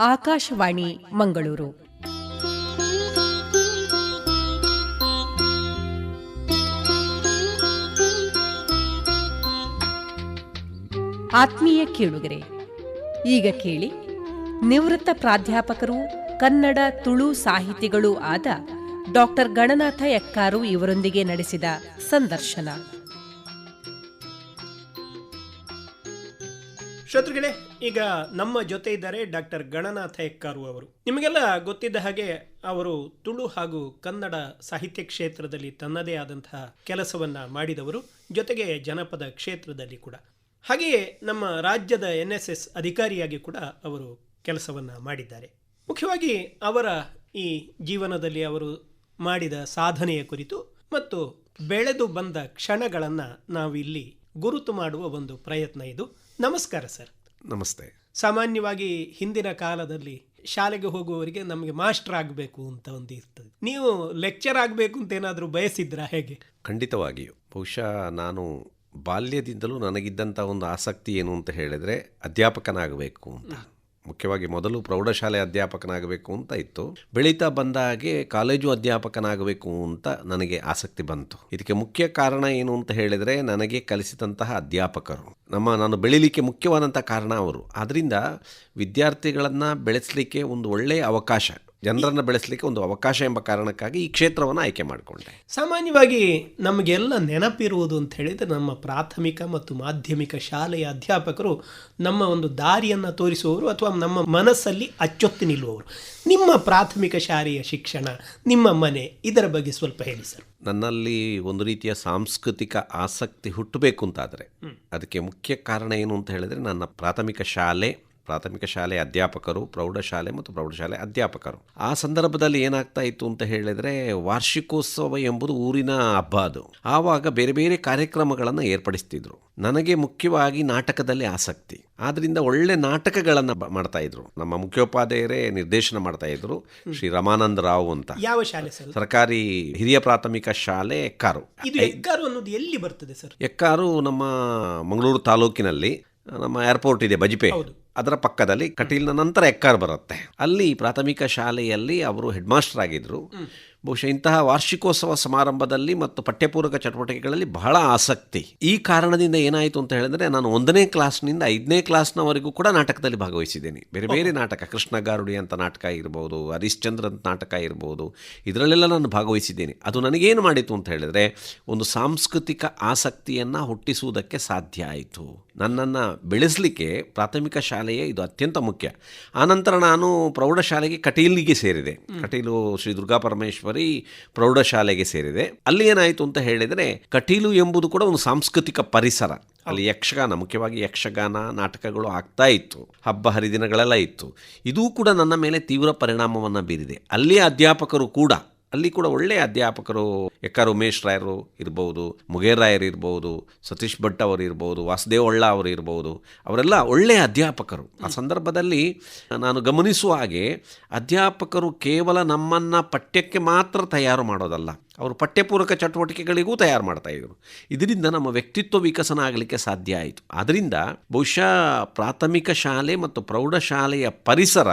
ಆಕಾಶವಾಣಿ, ಮಂಗಳೂರು. ಆತ್ಮೀಯ ಕೇಳುಗರೆ, ಈಗ ಕೇಳಿ, ನಿವೃತ್ತ ಪ್ರಾಧ್ಯಾಪಕರು, ಕನ್ನಡ, ತುಳು ಸಾಹಿತಿಗಳೂ ಆದ ಡಾಕ್ಟರ್ ಗಣನಾಥ ಎಕ್ಕಾರು ಇವರೊಂದಿಗೆ ನಡೆಸಿದ ಸಂದರ್ಶನ. ಶ್ರೋತೃಗಳೇ, ಈಗ ನಮ್ಮ ಜೊತೆ ಇದ್ದಾರೆ ಡಾಕ್ಟರ್ ಗಣನಾಥ ಹೆಕ್ಕಾರು ಅವರು. ನಿಮಗೆಲ್ಲ ಗೊತ್ತಿದ್ದ ಹಾಗೆ ಅವರು ತುಳು ಹಾಗೂ ಕನ್ನಡ ಸಾಹಿತ್ಯ ಕ್ಷೇತ್ರದಲ್ಲಿ ತನ್ನದೇ ಆದಂತಹ ಕೆಲಸವನ್ನ ಮಾಡಿದವರು, ಜೊತೆಗೆ ಜನಪದ ಕ್ಷೇತ್ರದಲ್ಲಿ ಕೂಡ. ಹಾಗೆಯೇ ನಮ್ಮ ರಾಜ್ಯದ ಎನ್ ಎಸ್ ಎಸ್ ಅಧಿಕಾರಿಯಾಗಿ ಕೂಡ ಅವರು ಕೆಲಸವನ್ನ ಮಾಡಿದ್ದಾರೆ. ಮುಖ್ಯವಾಗಿ ಅವರ ಈ ಜೀವನದಲ್ಲಿ ಅವರು ಮಾಡಿದ ಸಾಧನೆಯ ಕುರಿತು ಮತ್ತು ಬೆಳೆದು ಬಂದ ಕ್ಷಣಗಳನ್ನು ನಾವಿಲ್ಲಿ ಗುರುತು ಮಾಡುವ ಒಂದು ಪ್ರಯತ್ನ ಇದು. ನಮಸ್ಕಾರ ಸರ್. ನಮಸ್ತೆ. ಸಾಮಾನ್ಯವಾಗಿ ಹಿಂದಿನ ಕಾಲದಲ್ಲಿ ಶಾಲೆಗೆ ಹೋಗುವವರಿಗೆ ನಮಗೆ ಮಾಸ್ಟರ್ ಆಗಬೇಕು ಅಂತ ಒಂದು ಇರ್ತದೆ. ನೀವು ಲೆಕ್ಚರ್ ಆಗಬೇಕು ಅಂತ ಏನಾದರೂ ಬಯಸಿದ್ರಾ ಹೇಗೆ? ಖಂಡಿತವಾಗಿಯೂ. ಬಹುಶಃ ನಾನು ಬಾಲ್ಯದಿಂದಲೂ ನನಗಿದ್ದಂಥ ಒಂದು ಆಸಕ್ತಿ ಏನು ಅಂತ ಹೇಳಿದರೆ ಅಧ್ಯಾಪಕನಾಗಬೇಕು ಅಂತ. ಮುಖ್ಯವಾಗಿ ಮೊದಲು ಪ್ರೌಢಶಾಲೆ ಅಧ್ಯಾಪಕನಾಗಬೇಕು ಅಂತ ಇತ್ತು. ಬೆಳೀತಾ ಬಂದ ಹಾಗೆ ಕಾಲೇಜು ಅಧ್ಯಾಪಕನಾಗಬೇಕು ಅಂತ ನನಗೆ ಆಸಕ್ತಿ ಬಂತು. ಇದಕ್ಕೆ ಮುಖ್ಯ ಕಾರಣ ಏನು ಅಂತ ಹೇಳಿದರೆ ನನಗೆ ಕಲಿಸಿದಂತಹ ಅಧ್ಯಾಪಕರು. ನಮ್ಮ ನಾನು ಬೆಳೀಲಿಕ್ಕೆ ಮುಖ್ಯವಾದಂಥ ಕಾರಣ ಅವರು. ಆದ್ದರಿಂದ ವಿದ್ಯಾರ್ಥಿಗಳನ್ನು ಬೆಳೆಸಲಿಕ್ಕೆ ಒಂದು ಒಳ್ಳೆಯ ಅವಕಾಶ. ಜನರನ್ನು ಬೆಳೆಸಲಿಕ್ಕೆ ಒಂದು ಅವಕಾಶ ಎಂಬ ಕಾರಣಕ್ಕಾಗಿ ಈ ಕ್ಷೇತ್ರವನ್ನು ಆಯ್ಕೆ ಮಾಡಿಕೊಂಡೆ. ಸಾಮಾನ್ಯವಾಗಿ ನಮಗೆಲ್ಲ ನೆನಪಿರುವುದು ಅಂತ ಹೇಳಿದರೆ ನಮ್ಮ ಪ್ರಾಥಮಿಕ ಮತ್ತು ಮಾಧ್ಯಮಿಕ ಶಾಲೆಯ ಅಧ್ಯಾಪಕರು ನಮ್ಮ ಒಂದು ದಾರಿಯನ್ನು ತೋರಿಸುವವರು ಅಥವಾ ನಮ್ಮ ಮನಸ್ಸಲ್ಲಿ ಅಚ್ಚೊತ್ತಿ ನಿಲ್ಲುವವರು. ನಿಮ್ಮ ಪ್ರಾಥಮಿಕ ಶಾಲೆಯ ಶಿಕ್ಷಣ ನಿಮ್ಮ ಮನೆ ಇದರ ಬಗ್ಗೆ ಸ್ವಲ್ಪ ಹೇಳಿ ಸರ್. ನನ್ನಲ್ಲಿ ಒಂದು ರೀತಿಯ ಸಾಂಸ್ಕೃತಿಕ ಆಸಕ್ತಿ ಹುಟ್ಟಬೇಕು ಅಂತಾದರೆ ಅದಕ್ಕೆ ಮುಖ್ಯ ಕಾರಣ ಏನು ಅಂತ ಹೇಳಿದರೆ ನನ್ನ ಪ್ರಾಥಮಿಕ ಶಾಲೆ ಪ್ರಾಥಮಿಕ ಶಾಲೆ ಅಧ್ಯಾಪಕರು ಪ್ರೌಢಶಾಲೆ ಮತ್ತು ಪ್ರೌಢಶಾಲೆ ಅಧ್ಯಾಪಕರು. ಆ ಸಂದರ್ಭದಲ್ಲಿ ಏನಾಗ್ತಾ ಇತ್ತು ಅಂತ ಹೇಳಿದ್ರೆ ವಾರ್ಷಿಕೋತ್ಸವ ಎಂಬುದು ಊರಿನ ಹಬ್ಬ ಅದು. ಆವಾಗ ಬೇರೆ ಬೇರೆ ಕಾರ್ಯಕ್ರಮಗಳನ್ನು ಏರ್ಪಡಿಸ್ತಿದ್ರು. ನನಗೆ ಮುಖ್ಯವಾಗಿ ನಾಟಕದಲ್ಲಿ ಆಸಕ್ತಿ. ಆದ್ದರಿಂದ ಒಳ್ಳೆ ನಾಟಕಗಳನ್ನು ಮಾಡ್ತಾ ಇದ್ರು. ನಮ್ಮ ಮುಖ್ಯೋಪಾಧ್ಯಾಯರೇ ನಿರ್ದೇಶನ ಮಾಡ್ತಾ ಇದ್ರು ಶ್ರೀ ರಮಾನಂದ ರಾವ್ ಅಂತ. ಯಾವ ಶಾಲೆ ಸರ್ ಸರ್ಕಾರಿ ಹಿರಿಯ ಪ್ರಾಥಮಿಕ ಶಾಲೆ ಎಕ್ಕಾರು. ಎಲ್ಲಿ ಬರ್ತದೆ ಸರ್? ಎಕ್ಕಾರು ನಮ್ಮ ಮಂಗಳೂರು ತಾಲೂಕಿನಲ್ಲಿ ನಮ್ಮ ಏರ್ಪೋರ್ಟ್ ಇದೆ ಬಜಿಪೆ. ಅದರ ಪಕ್ಕದಲ್ಲಿ ಕಟೀಲ್ನ ನಂತರ ಎಕ್ಕಾರ್ ಬರುತ್ತೆ. ಅಲ್ಲಿ ಪ್ರಾಥಮಿಕ ಶಾಲೆಯಲ್ಲಿ ಅವರು ಹೆಡ್ ಮಾಸ್ಟರ್ ಆಗಿದ್ರು. ಬಹುಶಃ ಇಂತಹ ವಾರ್ಷಿಕೋತ್ಸವ ಸಮಾರಂಭದಲ್ಲಿ ಮತ್ತು ಪಠ್ಯಪೂರಕ ಚಟುವಟಿಕೆಗಳಲ್ಲಿ ಬಹಳ ಆಸಕ್ತಿ. ಈ ಕಾರಣದಿಂದ ಏನಾಯಿತು ಅಂತ ಹೇಳಿದ್ರೆ ನಾನು ಒಂದನೇ ಕ್ಲಾಸ್ನಿಂದ ಐದನೇ ಕ್ಲಾಸ್ನವರೆಗೂ ಕೂಡ ನಾಟಕದಲ್ಲಿ ಭಾಗವಹಿಸಿದ್ದೇನೆ. ಬೇರೆ ಬೇರೆ ನಾಟಕ ಕೃಷ್ಣ ಗಾರುಡಿ ಅಂತ ನಾಟಕ ಇರ್ಬೋದು ಹರಿಶ್ಚಂದ್ರ ಅಂತ ನಾಟಕ ಇರ್ಬೋದು ಇದರಲ್ಲೆಲ್ಲ ನಾನು ಭಾಗವಹಿಸಿದ್ದೇನೆ. ಅದು ನನಗೇನು ಮಾಡಿತು ಅಂತ ಹೇಳಿದ್ರೆ ಒಂದು ಸಾಂಸ್ಕೃತಿಕ ಆಸಕ್ತಿಯನ್ನು ಹುಟ್ಟಿಸುವುದಕ್ಕೆ ಸಾಧ್ಯ ಆಯಿತು. ನನ್ನನ್ನು ಬೆಳೆಸಲಿಕ್ಕೆ ಪ್ರಾಥಮಿಕ ಶಾಲೆಯೇ ಇದು ಅತ್ಯಂತ ಮುಖ್ಯ. ಆನಂತರ ನಾನು ಪ್ರೌಢಶಾಲೆಗೆ ಕಟೀಲಿಗೆ ಸೇರಿದೆ. ಕಟೀಲು ಶ್ರೀ ದುರ್ಗಾ ಪರಮೇಶ್ವರಿ ಪ್ರೌಢಶಾಲೆಗೆ ಸೇರಿದೆ. ಅಲ್ಲಿ ಏನಾಯಿತು ಅಂತ ಹೇಳಿದರೆ ಕಟೀಲು ಎಂಬುದು ಕೂಡ ಒಂದು ಸಾಂಸ್ಕೃತಿಕ ಪರಿಸರ. ಅಲ್ಲಿ ಯಕ್ಷಗಾನ, ಮುಖ್ಯವಾಗಿ ಯಕ್ಷಗಾನ ನಾಟಕಗಳು ಆಗ್ತಾ ಇತ್ತು. ಹಬ್ಬ ಹರಿದಿನಗಳೆಲ್ಲ ಇತ್ತು. ಇದೂ ಕೂಡ ನನ್ನ ಮೇಲೆ ತೀವ್ರ ಪರಿಣಾಮವನ್ನು ಬೀರಿದೆ. ಅಲ್ಲಿಯ ಅಧ್ಯಾಪಕರು ಕೂಡ ಅಲ್ಲಿ ಕೂಡ ಒಳ್ಳೆಯ ಅಧ್ಯಾಪಕರು ಎಕ್ಕ ಉಮೇಶ್ ರಾಯರು ಇರ್ಬೋದು ಮುಗೇರ್ ರಾಯರ್ ಇರ್ಬೋದು ಸತೀಶ್ ಭಟ್ ಅವರು ಇರ್ಬೋದು ವಾಸುದೇವ್ ಒಳ್ಳ ಅವರು ಇರ್ಬೋದು ಅವರೆಲ್ಲ ಒಳ್ಳೆಯ ಅಧ್ಯಾಪಕರು. ಆ ಸಂದರ್ಭದಲ್ಲಿ ನಾನು ಗಮನಿಸುವ ಹಾಗೆ ಅಧ್ಯಾಪಕರು ಕೇವಲ ನಮ್ಮನ್ನು ಪಠ್ಯಕ್ಕೆ ಮಾತ್ರ ತಯಾರು ಮಾಡೋದಲ್ಲ. ಅವರು ಪಠ್ಯಪೂರಕ ಚಟುವಟಿಕೆಗಳಿಗೂ ತಯಾರು ಮಾಡ್ತಾ ಇದ್ದರು ಇದರಿಂದ ನಮ್ಮ ವ್ಯಕ್ತಿತ್ವ ವಿಕಸನ ಆಗಲಿಕ್ಕೆ ಸಾಧ್ಯ ಆಯಿತು. ಆದ್ದರಿಂದ ಬಹುಶಃ ಪ್ರಾಥಮಿಕ ಶಾಲೆ ಮತ್ತು ಪ್ರೌಢಶಾಲೆಯ ಪರಿಸರ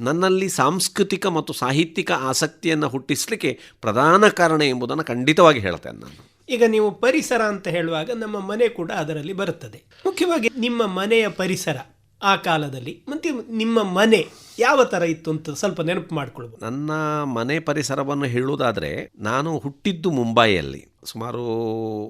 ನನ್ನಲ್ಲಿ ಸಾಂಸ್ಕೃತಿಕ ಮತ್ತು ಸಾಹಿತ್ಯಿಕ ಆಸಕ್ತಿಯನ್ನು ಹುಟ್ಟಿಸಲಿಕ್ಕೆ ಪ್ರಧಾನ ಕಾರಣ ಎಂಬುದನ್ನು ಖಂಡಿತವಾಗಿ ಹೇಳ್ತೇನೆ ನಾನು. ಈಗ ನೀವು ಪರಿಸರ ಅಂತ ಹೇಳುವಾಗ ನಮ್ಮ ಮನೆ ಕೂಡ ಅದರಲ್ಲಿ ಬರುತ್ತದೆ. ಮುಖ್ಯವಾಗಿ ನಿಮ್ಮ ಮನೆಯ ಪರಿಸರ. ಆ ಕಾಲದಲ್ಲಿ. ಮತ್ತೆ ನಿಮ್ಮ ಮನೆ ಯಾವ ಥರ ಇತ್ತು ಅಂತ ಸ್ವಲ್ಪ ನೆನಪು ಮಾಡ್ಕೊಳ್ಬೋದು. ನನ್ನ ಮನೆ ಪರಿಸರವನ್ನು ಹೇಳುವುದಾದರೆ ನಾನು ಹುಟ್ಟಿದ್ದು ಮುಂಬೈಯಲ್ಲಿ. ಸುಮಾರು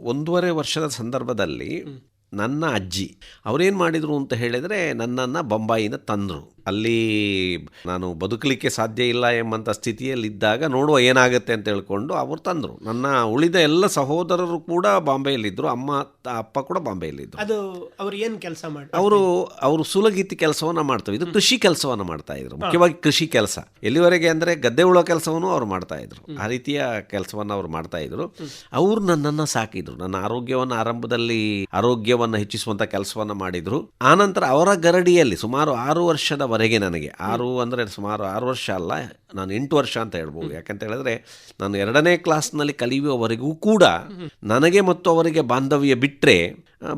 ಒಂದೂವರೆ ವರ್ಷದ ಸಂದರ್ಭದಲ್ಲಿ ನನ್ನ ಅಜ್ಜಿ ಅವರೇನು ಮಾಡಿದರು ಅಂತ ಹೇಳಿದರೆ ನನ್ನನ್ನು ಬೊಂಬಾಯಿಂದ ತಂದರು. ಅಲ್ಲಿ ನಾನು ಬದುಕಲಿಕ್ಕೆ ಸಾಧ್ಯ ಇಲ್ಲ ಎಂಬಂಥ ಸ್ಥಿತಿಯಲ್ಲಿದ್ದಾಗ ನೋಡುವ ಏನಾಗುತ್ತೆ ಅಂತ ಹೇಳ್ಕೊಂಡು ಅವರು ತಂದರು. ನನ್ನ ಉಳಿದ ಎಲ್ಲ ಸಹೋದರರು ಕೂಡ ಬಾಂಬೆಯಲ್ಲಿದ್ದರು ಅಮ್ಮ ಅಪ್ಪ ಕೂಡ ಬಾಂಬೆಯಲ್ಲಿದ್ದರು ಅದು ಅವರು ಏನು ಕೆಲಸ ಮಾಡಿ ಅವರು ಅವರು ಸುಲಗೀತಿ ಕೆಲಸವನ್ನು ಮಾಡ್ತಾರೆ ಇದು ಕೃಷಿ ಕೆಲಸವನ್ನ ಮಾಡ್ತಾ ಇದ್ರು. ಮುಖ್ಯವಾಗಿ ಕೃಷಿ ಕೆಲಸ. ಎಲ್ಲಿವರೆಗೆ ಅಂದ್ರೆ ಗದ್ದೆ ಉಳೋ ಕೆಲಸವನ್ನು ಅವ್ರು ಮಾಡ್ತಾ ಇದ್ರು. ಆ ರೀತಿಯ ಕೆಲಸವನ್ನು ಅವ್ರು ಮಾಡ್ತಾ ಇದ್ರು. ಅವರು ನನ್ನನ್ನು ಸಾಕಿದ್ರು. ನನ್ನ ಆರೋಗ್ಯವನ್ನು ಆರಂಭದಲ್ಲಿ ಆರೋಗ್ಯವನ್ನು ಹೆಚ್ಚಿಸುವಂತ ಕೆಲಸವನ್ನ ಮಾಡಿದ್ರು. ಆನಂತರ ಅವರ ಗರಡಿಯಲ್ಲಿ ಸುಮಾರು ಆರು ವರ್ಷದವರೆಗೆ ನನಗೆ. ಆರು ಅಂದರೆ ಸುಮಾರು ಆರು ವರ್ಷ ಅಲ್ಲ. ನಾನು ಎಂಟು ವರ್ಷ ಅಂತ ಹೇಳ್ಬೋದು. ಯಾಕಂತ ಹೇಳಿದ್ರೆ ನಾನು ಎರಡನೇ ಕ್ಲಾಸ್ನಲ್ಲಿ ಕಲಿಯುವವರೆಗೂ ಕೂಡ ನನಗೆ ಮತ್ತು ಅವರಿಗೆ ಬಾಂಧವ್ಯ ಬಿಟ್ಟರೆ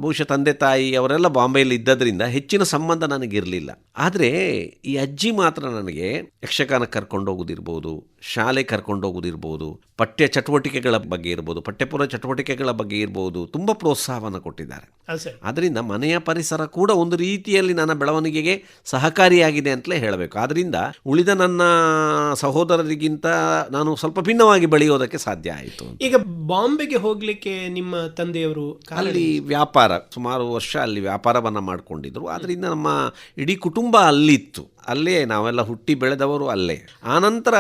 ಬಹುಶಃ ತಂದೆ ತಾಯಿ ಅವರೆಲ್ಲ ಬಾಂಬೆಯಲ್ಲಿ ಇದ್ದದ್ರಿಂದ ಹೆಚ್ಚಿನ ಸಂಬಂಧ ನನಗಿರಲಿಲ್ಲ. ಆದರೆ ಈ ಅಜ್ಜಿ ಮಾತ್ರ ನನಗೆ ಯಕ್ಷಗಾನ ಕರ್ಕೊಂಡೋಗೋದಿರ್ಬೋದು ಶಾಲೆ ಕರ್ಕೊಂಡೋಗೋದಿರ್ಬೋದು ಪಠ್ಯ ಚಟುವಟಿಕೆಗಳ ಬಗ್ಗೆ ಇರ್ಬೋದು ಪಠ್ಯಪೂರ್ವ ಚಟುವಟಿಕೆಗಳ ಬಗ್ಗೆ ಇರ್ಬೋದು ತುಂಬ ಪ್ರೋತ್ಸಾಹವನ್ನು ಕೊಟ್ಟಿದ್ದಾರೆ. ಆದ್ದರಿಂದ ಮನೆಯ ಪರಿಸರ ಕೂಡ ಒಂದು ರೀತಿಯಲ್ಲಿ ನನ್ನ ಬೆಳವಣಿಗೆಗೆ ಸಹಕಾರಿಯಾಗಿದೆ ಅಂತಲೇ ಹೇಳಬೇಕು. ಆದ್ದರಿಂದ ಉಳಿದ ನನ್ನ ಸಹೋದರರಿಗಿಂತ ನಾನು ಸ್ವಲ್ಪ ಭಿನ್ನವಾಗಿ ಬೆಳೆಯೋದಕ್ಕೆ ಸಾಧ್ಯ ಆಯಿತು ಈಗ ಬಾಂಬೆಗೆ ಹೋಗಲಿಕ್ಕೆ ನಿಮ್ಮ ತಂದೆಯವರು ಅಲ್ಲಿ ವ್ಯಾಪಾರ ಸುಮಾರು ವರ್ಷ ಅಲ್ಲಿ ವ್ಯಾಪಾರವನ್ನು ಮಾಡಿಕೊಂಡಿದ್ರು. ಆದ್ದರಿಂದ ನಮ್ಮ ಇಡೀ ಕುಟುಂಬ ಅಲ್ಲಿತ್ತು. ಅಲ್ಲೇ ನಾವೆಲ್ಲ ಹುಟ್ಟಿ ಬೆಳೆದವರು ಅಲ್ಲೇ. ಆನಂತರ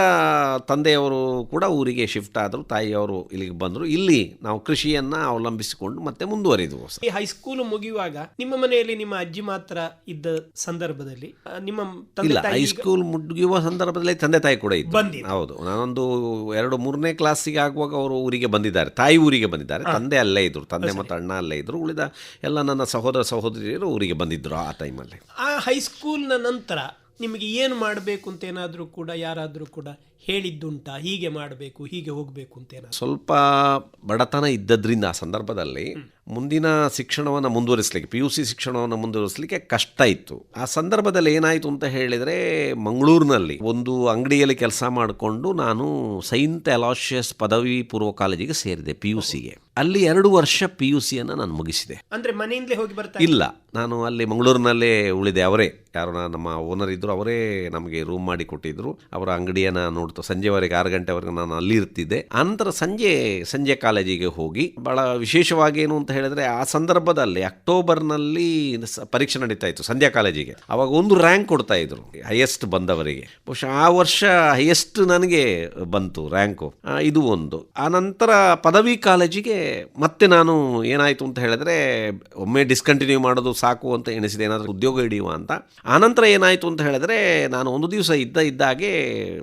ತಂದೆಯವರು ಕೂಡ ಊರಿಗೆ ಶಿಫ್ಟ್ ಆದರು ತಾಯಿಯವರು ಇಲ್ಲಿಗೆ ಬಂದರು. ಇಲ್ಲಿ ನಾವು ಕೃಷಿಯನ್ನು ಅವಲಂಬಿಸಿಕೊಂಡು ಮತ್ತೆ ಮುಂದುವರಿದವು ಈ ಹೈಸ್ಕೂಲ್ ಮುಗಿಯುವಾಗ ನಿಮ್ಮ ಮನೆಯಲ್ಲಿ ನಿಮ್ಮ ಅಜ್ಜಿ ಮಾತ್ರ ಇದ್ದ ಸಂದರ್ಭದಲ್ಲಿ ನಿಮ್ಮ ತಂದೆ ಇಲ್ಲ ಹೈಸ್ಕೂಲ್ ಮುಗಿಯುವ ಸಂದರ್ಭದಲ್ಲಿ ತಂದೆ ತಾಯಿ ಕೂಡ ಇತ್ತು. ಹೌದು. ನಾನೊಂದು ಎರಡು ಮೂರನೇ ಕ್ಲಾಸಿಗೆ ಆಗುವಾಗ ಅವರು ಊರಿಗೆ ಬಂದಿದ್ದಾರೆ. ತಾಯಿ ಊರಿಗೆ ಬಂದಿದ್ದಾರೆ. ತಂದೆ ಅಲ್ಲೇ ಇದ್ರು. ತಂದೆ ಮತ್ತು ಅಣ್ಣ ಅಲ್ಲೇ ಇದ್ರು. ಉಳಿದ ಎಲ್ಲ ನನ್ನ ಸಹೋದರ ಸಹೋದರಿಯರು ಊರಿಗೆ ಬಂದಿದ್ರು ಆ ಟೈಮಲ್ಲಿ ಆ ಹೈಸ್ಕೂಲ್ನ ನಂತರ ನಿಮಗೆ ಏನು ಮಾಡಬೇಕು ಅಂತ ಏನಾದರೂ ಕೂಡ ಯಾರಾದರೂ ಕೂಡ ಹೇಳಿದ್ದುಂಟಾ ಹೀಗೆ ಮಾಡಬೇಕು ಹೀಗೆ ಹೋಗಬೇಕು ಅಂತ ಸ್ವಲ್ಪ ಬಡತನ ಇದ್ದದ್ರಿಂದ ಆ ಸಂದರ್ಭದಲ್ಲಿ ಮುಂದಿನ ಶಿಕ್ಷಣವನ್ನು ಮುಂದುವರಿಸಲಿಕ್ಕೆ ಪಿ ಯು ಸಿ ಶಿಕ್ಷಣವನ್ನು ಮುಂದುವರಿಸಲಿಕ್ಕೆ ಕಷ್ಟ ಇತ್ತು. ಆ ಸಂದರ್ಭದಲ್ಲಿ ಏನಾಯಿತು ಅಂತ ಹೇಳಿದರೆ ಮಂಗಳೂರಿನಲ್ಲಿ ಒಂದು ಅಂಗಡಿಯಲ್ಲಿ ಕೆಲಸ ಮಾಡಿಕೊಂಡು ನಾನು ಸೈಂಟ್ ಅಲಾಶಿಯಸ್ ಪದವಿ ಪೂರ್ವ ಕಾಲೇಜಿಗೆ ಸೇರಿದೆ ಪಿ ಯು ಸಿಗೆ ಅಲ್ಲಿ ಎರಡು ವರ್ಷ ಪಿ ಯು ಸಿಯನ್ನು ನಾನು ಮುಗಿಸಿದೆ. ಅಂದ್ರೆ ಮನೆಯಿಂದಲೇ ಹೋಗಿ ಬರ್ತಾ ಇಲ್ಲ ನಾನು ಅಲ್ಲಿ ಮಂಗಳೂರಿನಲ್ಲೇ ಉಳಿದೆ ಅವರೇ. ಯಾರು ನಮ್ಮ ಓನರ್ ಇದ್ದರು ಅವರೇ ನಮಗೆ ರೂಮ್ ಮಾಡಿ ಕೊಟ್ಟಿದ್ರು. ಅವರ ಅಂಗಡಿಯನ್ನು ನೋಡ್ತಾ ಸಂಜೆವರೆಗೆ ಆರು ಗಂಟೆವರೆಗೆ ನಾನು ಅಲ್ಲಿ ಇರ್ತಿದ್ದೆ. ಆನಂತರ ಸಂಜೆ ಸಂಜೆ ಕಾಲೇಜಿಗೆ ಹೋಗಿ ಬಹಳ ವಿಶೇಷವಾಗಿ ಏನು ಅಂತ ಹೇಳಿದ್ರೆ ಆ ಸಂದರ್ಭದಲ್ಲಿ ಅಕ್ಟೋಬರ್ನಲ್ಲಿ ಪರೀಕ್ಷೆ ನಡೀತಾ ಇತ್ತು ಸಂಧ್ಯಾ ಕಾಲೇಜಿಗೆ. ಅವಾಗ ಒಂದು ರ್ಯಾಂಕ್ ಕೊಡ್ತಾ ಇದ್ರು ಹೈಯೆಸ್ಟ್ ಬಂದವರಿಗೆ. ಬಹುಶಃ ಆ ವರ್ಷ ಹೈಯೆಸ್ಟ್ ನನಗೆ ಬಂತು ರ್ಯಾಂಕು ಇದು ಒಂದು. ಆನಂತರ ನಂತರ ಪದವಿ ಕಾಲೇಜಿಗೆ ಮತ್ತೆ ನಾನು ಏನಾಯಿತು ಅಂತ ಹೇಳಿದ್ರೆ, ಒಮ್ಮೆ ಡಿಸ್ಕಂಟಿನ್ಯೂ ಮಾಡೋದು ಸಾಕು ಅಂತ ಎಣಿಸಿದೆ, ಏನಾದರೂ ಉದ್ಯೋಗ ಹಿಡಿಯುವ ಅಂತ. ಆನಂತರ ಏನಾಯಿತು ಅಂತ ಹೇಳಿದ್ರೆ, ನಾನು ಒಂದು ದಿವಸ ಇದ್ದ ಇದ್ದಾಗೆ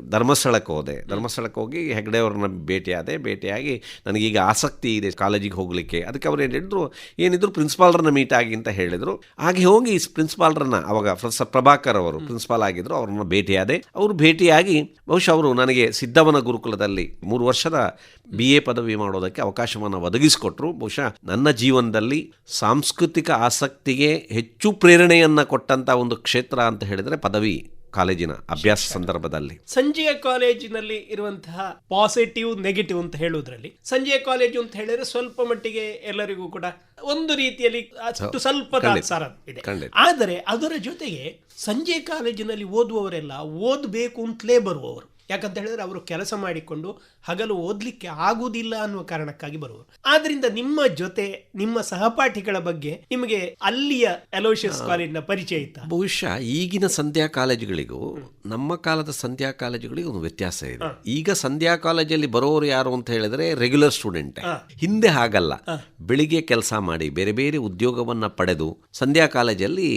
ಧರ್ಮಸ್ಥಳಕ್ಕೆ ಹೋದೆ ಧರ್ಮಸ್ಥಳಕ್ಕೆ ಹೋಗಿ ಹೆಗ್ಡೆ ಅವ್ರನ್ನ ಭೇಟಿಯಾದೆ. ಭೇಟಿಯಾಗಿ ನನಗೀಗ ಆಸಕ್ತಿ ಇದೆ ಕಾಲೇಜಿಗೆ ಹೋಗಲಿಕ್ಕೆ. ಅದಕ್ಕೆ ಅವ್ರು ಏನು ಹೇಳಿದ್ರು ಏನಿದ್ರು ಪ್ರಿನ್ಸಿಪಾಲ್ರನ್ನ ಮೀಟ್ ಆಗಿ ಅಂತ ಹೇಳಿದರು. ಹಾಗೆ ಹೋಗಿ ಪ್ರಿನ್ಸಿಪಾಲ್ರನ್ನ ಅವಾಗ ಪ್ರೊಫೆಸರ್ ಪ್ರಭಾಕರ್ ಅವರು ಪ್ರಿನ್ಸಿಪಾಲ್ ಆಗಿದ್ರು ಅವ್ರನ್ನ ಭೇಟಿಯಾದೆ. ಅವರು ಭೇಟಿಯಾಗಿ ಬಹುಶಃ ಅವರು ನನಗೆ ಸಿದ್ದವನ ಗುರುಕುಲದಲ್ಲಿ ಮೂರು ವರ್ಷದ ಬಿ ಎ ಪದವಿ ಮಾಡೋದಕ್ಕೆ ಅವಕಾಶವನ್ನು ಒದಗಿಸಿಕೊಟ್ರು. ಬಹುಶಃ ನನ್ನ ಜೀವನದಲ್ಲಿ ಸಾಂಸ್ಕೃತಿಕ ಆಸಕ್ತಿಗೆ ಹೆಚ್ಚು ಪ್ರೇರಣೆಯನ್ನು ಕೊಟ್ಟಂಥ ಒಂದು ಕ್ಷೇತ್ರ ಅಂತ ಹೇಳಿದರೆ ಪದವಿ. ಕಾಲೇಜಿನ ಅಭ್ಯಾಸ ಸಂದರ್ಭದಲ್ಲಿ. ಸಂಜೆಯ ಕಾಲೇಜಿನಲ್ಲಿ ಇರುವಂತಹ ಪಾಸಿಟಿವ್ ನೆಗೆಟಿವ್ ಅಂತ ಹೇಳುವುದರಲ್ಲಿ ಸಂಜೆಯ ಕಾಲೇಜು ಅಂತ ಹೇಳಿದ್ರೆ ಸ್ವಲ್ಪ ಮಟ್ಟಿಗೆ ಎಲ್ಲರಿಗೂ ಕೂಡ ಒಂದು ರೀತಿಯಲ್ಲಿ ಅಷ್ಟು ಸ್ವಲ್ಪ ತಾತ್ಸಾರ ಇದೆ. ಆದರೆ ಅದರ ಜೊತೆಗೆ ಸಂಜೆ ಕಾಲೇಜಿನಲ್ಲಿ ಓದುವವರೆಲ್ಲ ಓದಬೇಕು ಅಂತಲೇ ಬರುವವರು. ಯಾಕಂತ ಹೇಳಿದ್ರೆ ಅವರು ಕೆಲಸ ಮಾಡಿಕೊಂಡು ಹಗಲು ಓದಲಿಕ್ಕೆ ಆಗುವುದಿಲ್ಲ ಅನ್ನುವ ಕಾರಣಕ್ಕಾಗಿ ಬರುವರು ಆದ್ರಿಂದ ನಿಮ್ಮ ಜೊತೆ ನಿಮ್ಮ ಸಹಪಾಠಿಗಳ ಬಗ್ಗೆ ನಿಮಗೆ ಅಲ್ಲಿಯ ಅಲೋಷಿಯಸ್ ಕಾಲೇಜಿನ ಪರಿಚಯ ಇತ್ತ? ಬಹುಶಃ ಈಗಿನ ಸಂಧ್ಯಾ ಕಾಲೇಜುಗಳಿಗೂ ನಮ್ಮ ಕಾಲದ ಸಂಧ್ಯಾ ಕಾಲೇಜುಗಳಿಗೂ ಒಂದು ವ್ಯತ್ಯಾಸ ಇದೆ. ಈಗ ಸಂಧ್ಯಾ ಕಾಲೇಜಲ್ಲಿ ಬರೋರು ಯಾರು ಅಂತ ಹೇಳಿದ್ರೆ ರೆಗ್ಯುಲರ್ ಸ್ಟೂಡೆಂಟ್ ಹಿಂದೆ ಹಾಗಲ್ಲ. ಬೆಳಿಗ್ಗೆ ಕೆಲಸ ಮಾಡಿ ಬೇರೆ ಬೇರೆ ಉದ್ಯೋಗವನ್ನ ಪಡೆದು ಸಂಧ್ಯಾ ಕಾಲೇಜಲ್ಲಿ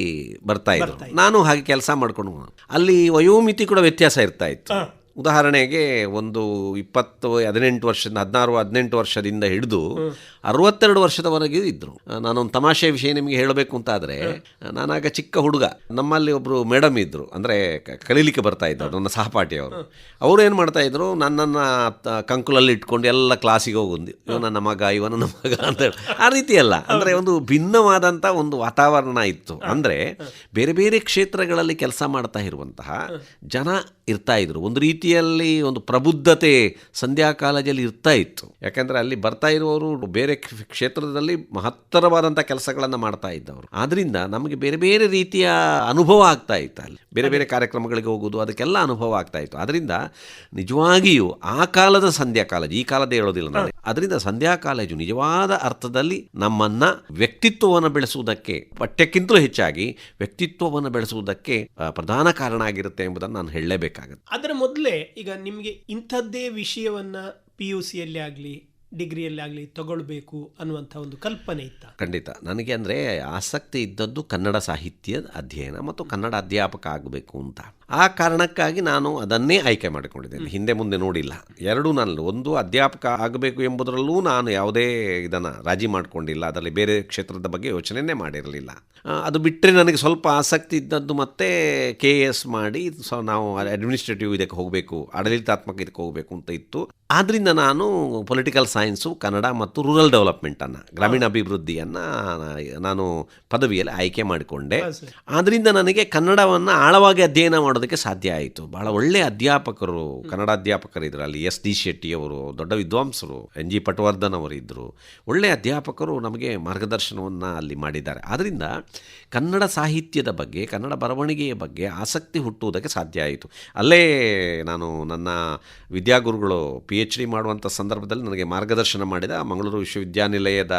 ಬರ್ತಾ ಇದ್ರು. ನಾನು ಹಾಗೆ ಕೆಲಸ ಮಾಡ್ಕೊಂಡು ಅಲ್ಲಿ ವಯೋಮಿತಿ ಕೂಡ ವ್ಯತ್ಯಾಸ ಇರ್ತಾ ಇತ್ತು. ಉದಾಹರಣೆಗೆ ಒಂದು ಇಪ್ಪತ್ತು ಹದಿನೆಂಟು ವರ್ಷದಿಂದ ಹದಿನಾರು ಹದಿನೆಂಟು ವರ್ಷದಿಂದ ಹಿಡಿದು ಅರವತ್ತೆರಡು ವರ್ಷದವರೆಗೂ ಇದ್ದರು ನಾನೊಂದು ತಮಾಷೆ ವಿಷಯ ನಿಮಗೆ ಹೇಳಬೇಕು ಅಂತಾದರೆ ನಾನಾಗ ಚಿಕ್ಕ ಹುಡುಗ ನಮ್ಮಲ್ಲಿ ಒಬ್ಬರು ಮೇಡಮ್ ಇದ್ದರು ಅಂದರೆ ಕಲೀಲಿಕ್ಕೆ ಬರ್ತಾ ಇದ್ದರು ನನ್ನ ಸಹಪಾಠಿಯವರು ಅವರು. ಏನು ಮಾಡ್ತಾ ಇದ್ರು ನನ್ನನ್ನು ಕಂಕುಲಲ್ಲಿ ಇಟ್ಕೊಂಡು ಎಲ್ಲ ಕ್ಲಾಸಿಗೆ ಹೋಗೊಂದು. ಇವ ನನ್ನ ಮಗ ಇವ ನನ್ನ ಮಗ ಅಂತ ಆ ರೀತಿ ಅಲ್ಲ. ಅಂದರೆ ಒಂದು ಭಿನ್ನವಾದಂಥ ಒಂದು ವಾತಾವರಣ ಇತ್ತು. ಅಂದರೆ ಬೇರೆ ಬೇರೆ ಕ್ಷೇತ್ರಗಳಲ್ಲಿ ಕೆಲಸ ಮಾಡ್ತಾ ಇರುವಂತಹ ಜನ ಇರ್ತಾ ಇದ್ರು. ಒಂದು ರೀತಿಯಲ್ಲಿ ಒಂದು ಪ್ರಬುದ್ಧತೆ ಸಂಧ್ಯಾ ಕಾಲೇಜಲ್ಲಿ ಇರ್ತಾ ಇತ್ತು. ಯಾಕಂದ್ರೆ ಅಲ್ಲಿ ಬರ್ತಾ ಇರುವವರು ಬೇರೆ ಕ್ಷ- ಕ್ಷೇತ್ರದಲ್ಲಿ ಮಹತ್ತರವಾದಂಥ ಕೆಲಸಗಳನ್ನು ಮಾಡ್ತಾ ಇದ್ದವರು. ಆದ್ದರಿಂದ ನಮಗೆ ಬೇರೆ ಬೇರೆ ರೀತಿಯ ಅನುಭವ ಆಗ್ತಾ ಇತ್ತು ಅಲ್ಲಿ. ಬೇರೆ ಬೇರೆ ಕಾರ್ಯಕ್ರಮಗಳಿಗೆ ಹೋಗೋದು ಅದಕ್ಕೆಲ್ಲ ಅನುಭವ ಆಗ್ತಾ ಇತ್ತು. ಅದರಿಂದ ನಿಜವಾಗಿಯೂ ಆ ಕಾಲದ ಸಂಧ್ಯಾ ಕಾಲೇಜು ಈ ಕಾಲದ ಹೇಳೋದಿಲ್ಲ ನಾನು ಅದರಿಂದ ಸಂಧ್ಯಾ ಕಾಲೇಜು ನಿಜವಾದ ಅರ್ಥದಲ್ಲಿ ನಮ್ಮನ್ನ ವ್ಯಕ್ತಿತ್ವವನ್ನು ಬೆಳೆಸುವುದಕ್ಕೆ, ಪಠ್ಯಕ್ಕಿಂತಲೂ ಹೆಚ್ಚಾಗಿ ವ್ಯಕ್ತಿತ್ವವನ್ನು ಬೆಳೆಸುವುದಕ್ಕೆ ಪ್ರಧಾನ ಕಾರಣ ಆಗಿರುತ್ತೆ ಎಂಬುದನ್ನು ನಾನು ಹೇಳಲೇಬೇಕಾಗುತ್ತೆ. ಅದರ ಮೊದಲೇ ಈಗ ನಿಮಗೆ ಇಂಥದ್ದೇ ವಿಷಯವನ್ನ ಪಿ ಯು ಸಿಯಲ್ಲಿ ಆಗಲಿ, ಡಿಗ್ರಿಯಲ್ಲಿ ಆಗಲಿ ತಗೊಳ್ಬೇಕು ಅನ್ನುವಂಥ ಒಂದು ಕಲ್ಪನೆ ಇತ್ತ? ಖಂಡಿತ. ನನಗೆ ಅಂದರೆ ಆಸಕ್ತಿ ಇದ್ದದ್ದು ಕನ್ನಡ ಸಾಹಿತ್ಯ ಅಧ್ಯಯನ ಮತ್ತು ಕನ್ನಡ ಅಧ್ಯಾಪಕ ಆಗಬೇಕು ಅಂತ. ಆ ಕಾರಣಕ್ಕಾಗಿ ನಾನು ಅದನ್ನೇ ಆಯ್ಕೆ ಮಾಡಿಕೊಂಡಿದ್ದೇನೆ. ಹಿಂದೆ ಮುಂದೆ ನೋಡಿಲ್ಲ. ಎರಡೂ ನಾನು ಒಂದು ಅಧ್ಯಾಪಕ ಆಗಬೇಕು ಎಂಬುದರಲ್ಲೂ ನಾನು ಯಾವುದೇ ಇದನ್ನು ರಾಜಿ ಮಾಡಿಕೊಂಡಿಲ್ಲ. ಅದರಲ್ಲಿ ಬೇರೆ ಕ್ಷೇತ್ರದ ಬಗ್ಗೆ ಯೋಚನೆಯೇ ಮಾಡಿರಲಿಲ್ಲ. ಅದು ಬಿಟ್ಟರೆ ನನಗೆ ಸ್ವಲ್ಪ ಆಸಕ್ತಿ ಇದ್ದದ್ದು ಮತ್ತೆ ಕೆ ಎಸ್ ಮಾಡಿ ಸೊ ನಾವು ಅಡ್ಮಿನಿಸ್ಟ್ರೇಟಿವ್ ಇದಕ್ಕೆ ಹೋಗಬೇಕು ಆಡಳಿತಾತ್ಮಕ ಇದಕ್ಕೆ ಹೋಗಬೇಕು ಅಂತ ಇತ್ತು. ಆದ್ದರಿಂದ ನಾನು ಪೊಲಿಟಿಕಲ್ ಸೈನ್ಸು ಕನ್ನಡ ಮತ್ತು ರೂರಲ್ ಡೆವಲಪ್ಮೆಂಟನ್ನು ಗ್ರಾಮೀಣ ಅಭಿವೃದ್ಧಿಯನ್ನು ನಾನು ಪದವಿಯಲ್ಲಿ ಆಯ್ಕೆ ಮಾಡಿಕೊಂಡೆ. ಆದ್ದರಿಂದ ನನಗೆ ಕನ್ನಡವನ್ನು ಆಳವಾಗಿ ಅಧ್ಯಯನ ಮಾಡೋದಕ್ಕೆ ಸಾಧ್ಯ ಆಯಿತು. ಬಹಳ ಒಳ್ಳೆಯ ಅಧ್ಯಾಪಕರು ಕನ್ನಡ ಅಧ್ಯಾಪಕರು ಇದ್ರು ಅಲ್ಲಿ. ಎಸ್ ಡಿ ಶೆಟ್ಟಿ ಅವರು ದೊಡ್ಡ ವಿದ್ವಾಂಸರು ಎನ್ ಜಿ ಪಟವರ್ಧನ್ ಅವರು ಇದ್ದರು ಒಳ್ಳೆಯ ಅಧ್ಯಾಪಕರು ನಮಗೆ ಮಾರ್ಗದರ್ಶನವನ್ನು ಅಲ್ಲಿ ಮಾಡಿದ್ದಾರೆ. ಆದ್ದರಿಂದ ಕನ್ನಡ ಸಾಹಿತ್ಯದ ಬಗ್ಗೆ ಕನ್ನಡ ಬರವಣಿಗೆಯ ಬಗ್ಗೆ ಆಸಕ್ತಿ ಹುಟ್ಟುವುದಕ್ಕೆ ಸಾಧ್ಯ ಆಯಿತು. ಅಲ್ಲೇ ನಾನು ನನ್ನ ವಿದ್ಯಾಗುರುಗಳು ಪಿ ಎಚ್ ಡಿ ಮಾಡುವಂಥ ಸಂದರ್ಭದಲ್ಲಿ ನನಗೆ ಮಾರ್ಗದರ್ಶನ ಮಾಡಿದ ಮಂಗಳೂರು ವಿಶ್ವವಿದ್ಯಾನಿಲಯದ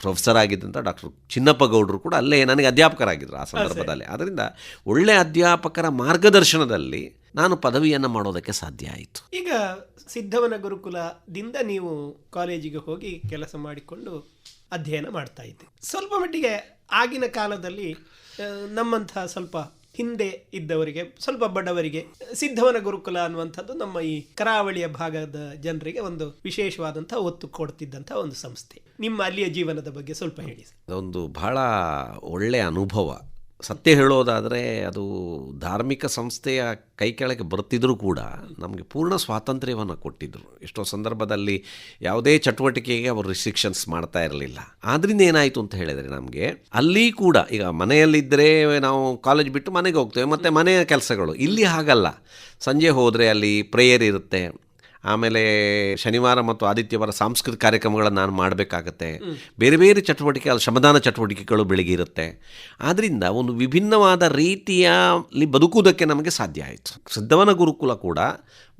ಪ್ರೊಫೆಸರ್ ಆಗಿದ್ದಂಥ ಡಾಕ್ಟರ್ ಚಿನ್ನಪ್ಪ ಗೌಡರು ಕೂಡ ಅಲ್ಲೇ ನನಗೆ ಅಧ್ಯಾಪಕರಾಗಿದ್ದರು ಆ ಸಂದರ್ಭದಲ್ಲಿ. ಅದರಿಂದ ಒಳ್ಳೆಯ ಅಧ್ಯಾಪಕರ ಮಾರ್ಗದರ್ಶನದಲ್ಲಿ ನಾನು ಪದವಿಯನ್ನು ಮಾಡೋದಕ್ಕೆ ಸಾಧ್ಯ ಆಯಿತು. ಈಗ ಸಿದ್ಧವನ ಗುರುಕುಲದಿಂದ ನೀವು ಕಾಲೇಜಿಗೆ ಹೋಗಿ ಕೆಲಸ ಮಾಡಿಕೊಂಡು ಅಧ್ಯಯನ ಮಾಡ್ತಾ ಇದ್ದೆ. ಸ್ವಲ್ಪ ಮಟ್ಟಿಗೆ ಆಗಿನ ಕಾಲದಲ್ಲಿ ನಮ್ಮಂಥ ನಮ್ಮಂತಹ ಸ್ವಲ್ಪ ಹಿಂದೆ ಇದ್ದವರಿಗೆ ಸ್ವಲ್ಪ ಬಡವರಿಗೆ ಸಿದ್ಧವನ ಗುರುಕುಲ ಅನ್ನುವಂಥದ್ದು ನಮ್ಮ ಈ ಕರಾವಳಿಯ ಭಾಗದ ಜನರಿಗೆ ಒಂದು ವಿಶೇಷವಾದಂಥ ಒತ್ತು ಕೊಡ್ತಿದ್ದಂಥ ಒಂದು ಸಂಸ್ಥೆ. ನಿಮ್ಮ ಅಲ್ಲಿಯ ಜೀವನದ ಬಗ್ಗೆ ಸ್ವಲ್ಪ ಹೇಳಿ. ಅದೊಂದು ಬಹಳ ಒಳ್ಳೆಯ ಅನುಭವ. ಸತ್ಯ ಹೇಳೋದಾದರೆ ಅದು ಧಾರ್ಮಿಕ ಸಂಸ್ಥೆಯ ಕೈ ಕೆಳಗೆ ಬರ್ತಿದ್ರೂ ಕೂಡ ನಮಗೆ ಪೂರ್ಣ ಸ್ವಾತಂತ್ರ್ಯವನ್ನು ಕೊಟ್ಟಿದ್ದರು ಎಷ್ಟೋ ಸಂದರ್ಭದಲ್ಲಿ ಯಾವುದೇ ಚಟುವಟಿಕೆಗೆ ಅವರು ರಿಸ್ಟ್ರಿಕ್ಷನ್ಸ್ ಮಾಡ್ತಾ ಇರಲಿಲ್ಲ. ಆದ್ದರಿಂದ ಏನಾಯಿತು ಅಂತ ಹೇಳಿದರೆ ನಮಗೆ ಅಲ್ಲಿ ಕೂಡ ಈಗ ಮನೆಯಲ್ಲಿದ್ದರೆ ನಾವು ಕಾಲೇಜ್ ಬಿಟ್ಟು ಮನೆಗೆ ಹೋಗ್ತೇವೆ, ಮತ್ತು ಮನೆಯ ಕೆಲಸಗಳು. ಇಲ್ಲಿ ಹಾಗಲ್ಲ. ಸಂಜೆ ಹೋದರೆ ಅಲ್ಲಿ ಪ್ರೇಯರ್ ಇರುತ್ತೆ. ಆಮೇಲೆ ಶನಿವಾರ ಮತ್ತು ಆದಿತ್ಯವಾರ ಸಾಂಸ್ಕೃತಿಕ ಕಾರ್ಯಕ್ರಮಗಳನ್ನು ನಾನು ಮಾಡಬೇಕಾಗತ್ತೆ. ಬೇರೆ ಬೇರೆ ಚಟುವಟಿಕೆ, ಅಲ್ಲಿ ಶ್ರಮದಾನ ಚಟುವಟಿಕೆಗಳು ಬೆಳಗಿರುತ್ತೆ ಆದ್ದರಿಂದ ಒಂದು ವಿಭಿನ್ನವಾದ ರೀತಿಯಲ್ಲಿ ಬದುಕುವುದಕ್ಕೆ ನಮಗೆ ಸಾಧ್ಯ ಆಯಿತು. ಸಿದ್ಧವನ ಗುರುಕುಲ ಕೂಡ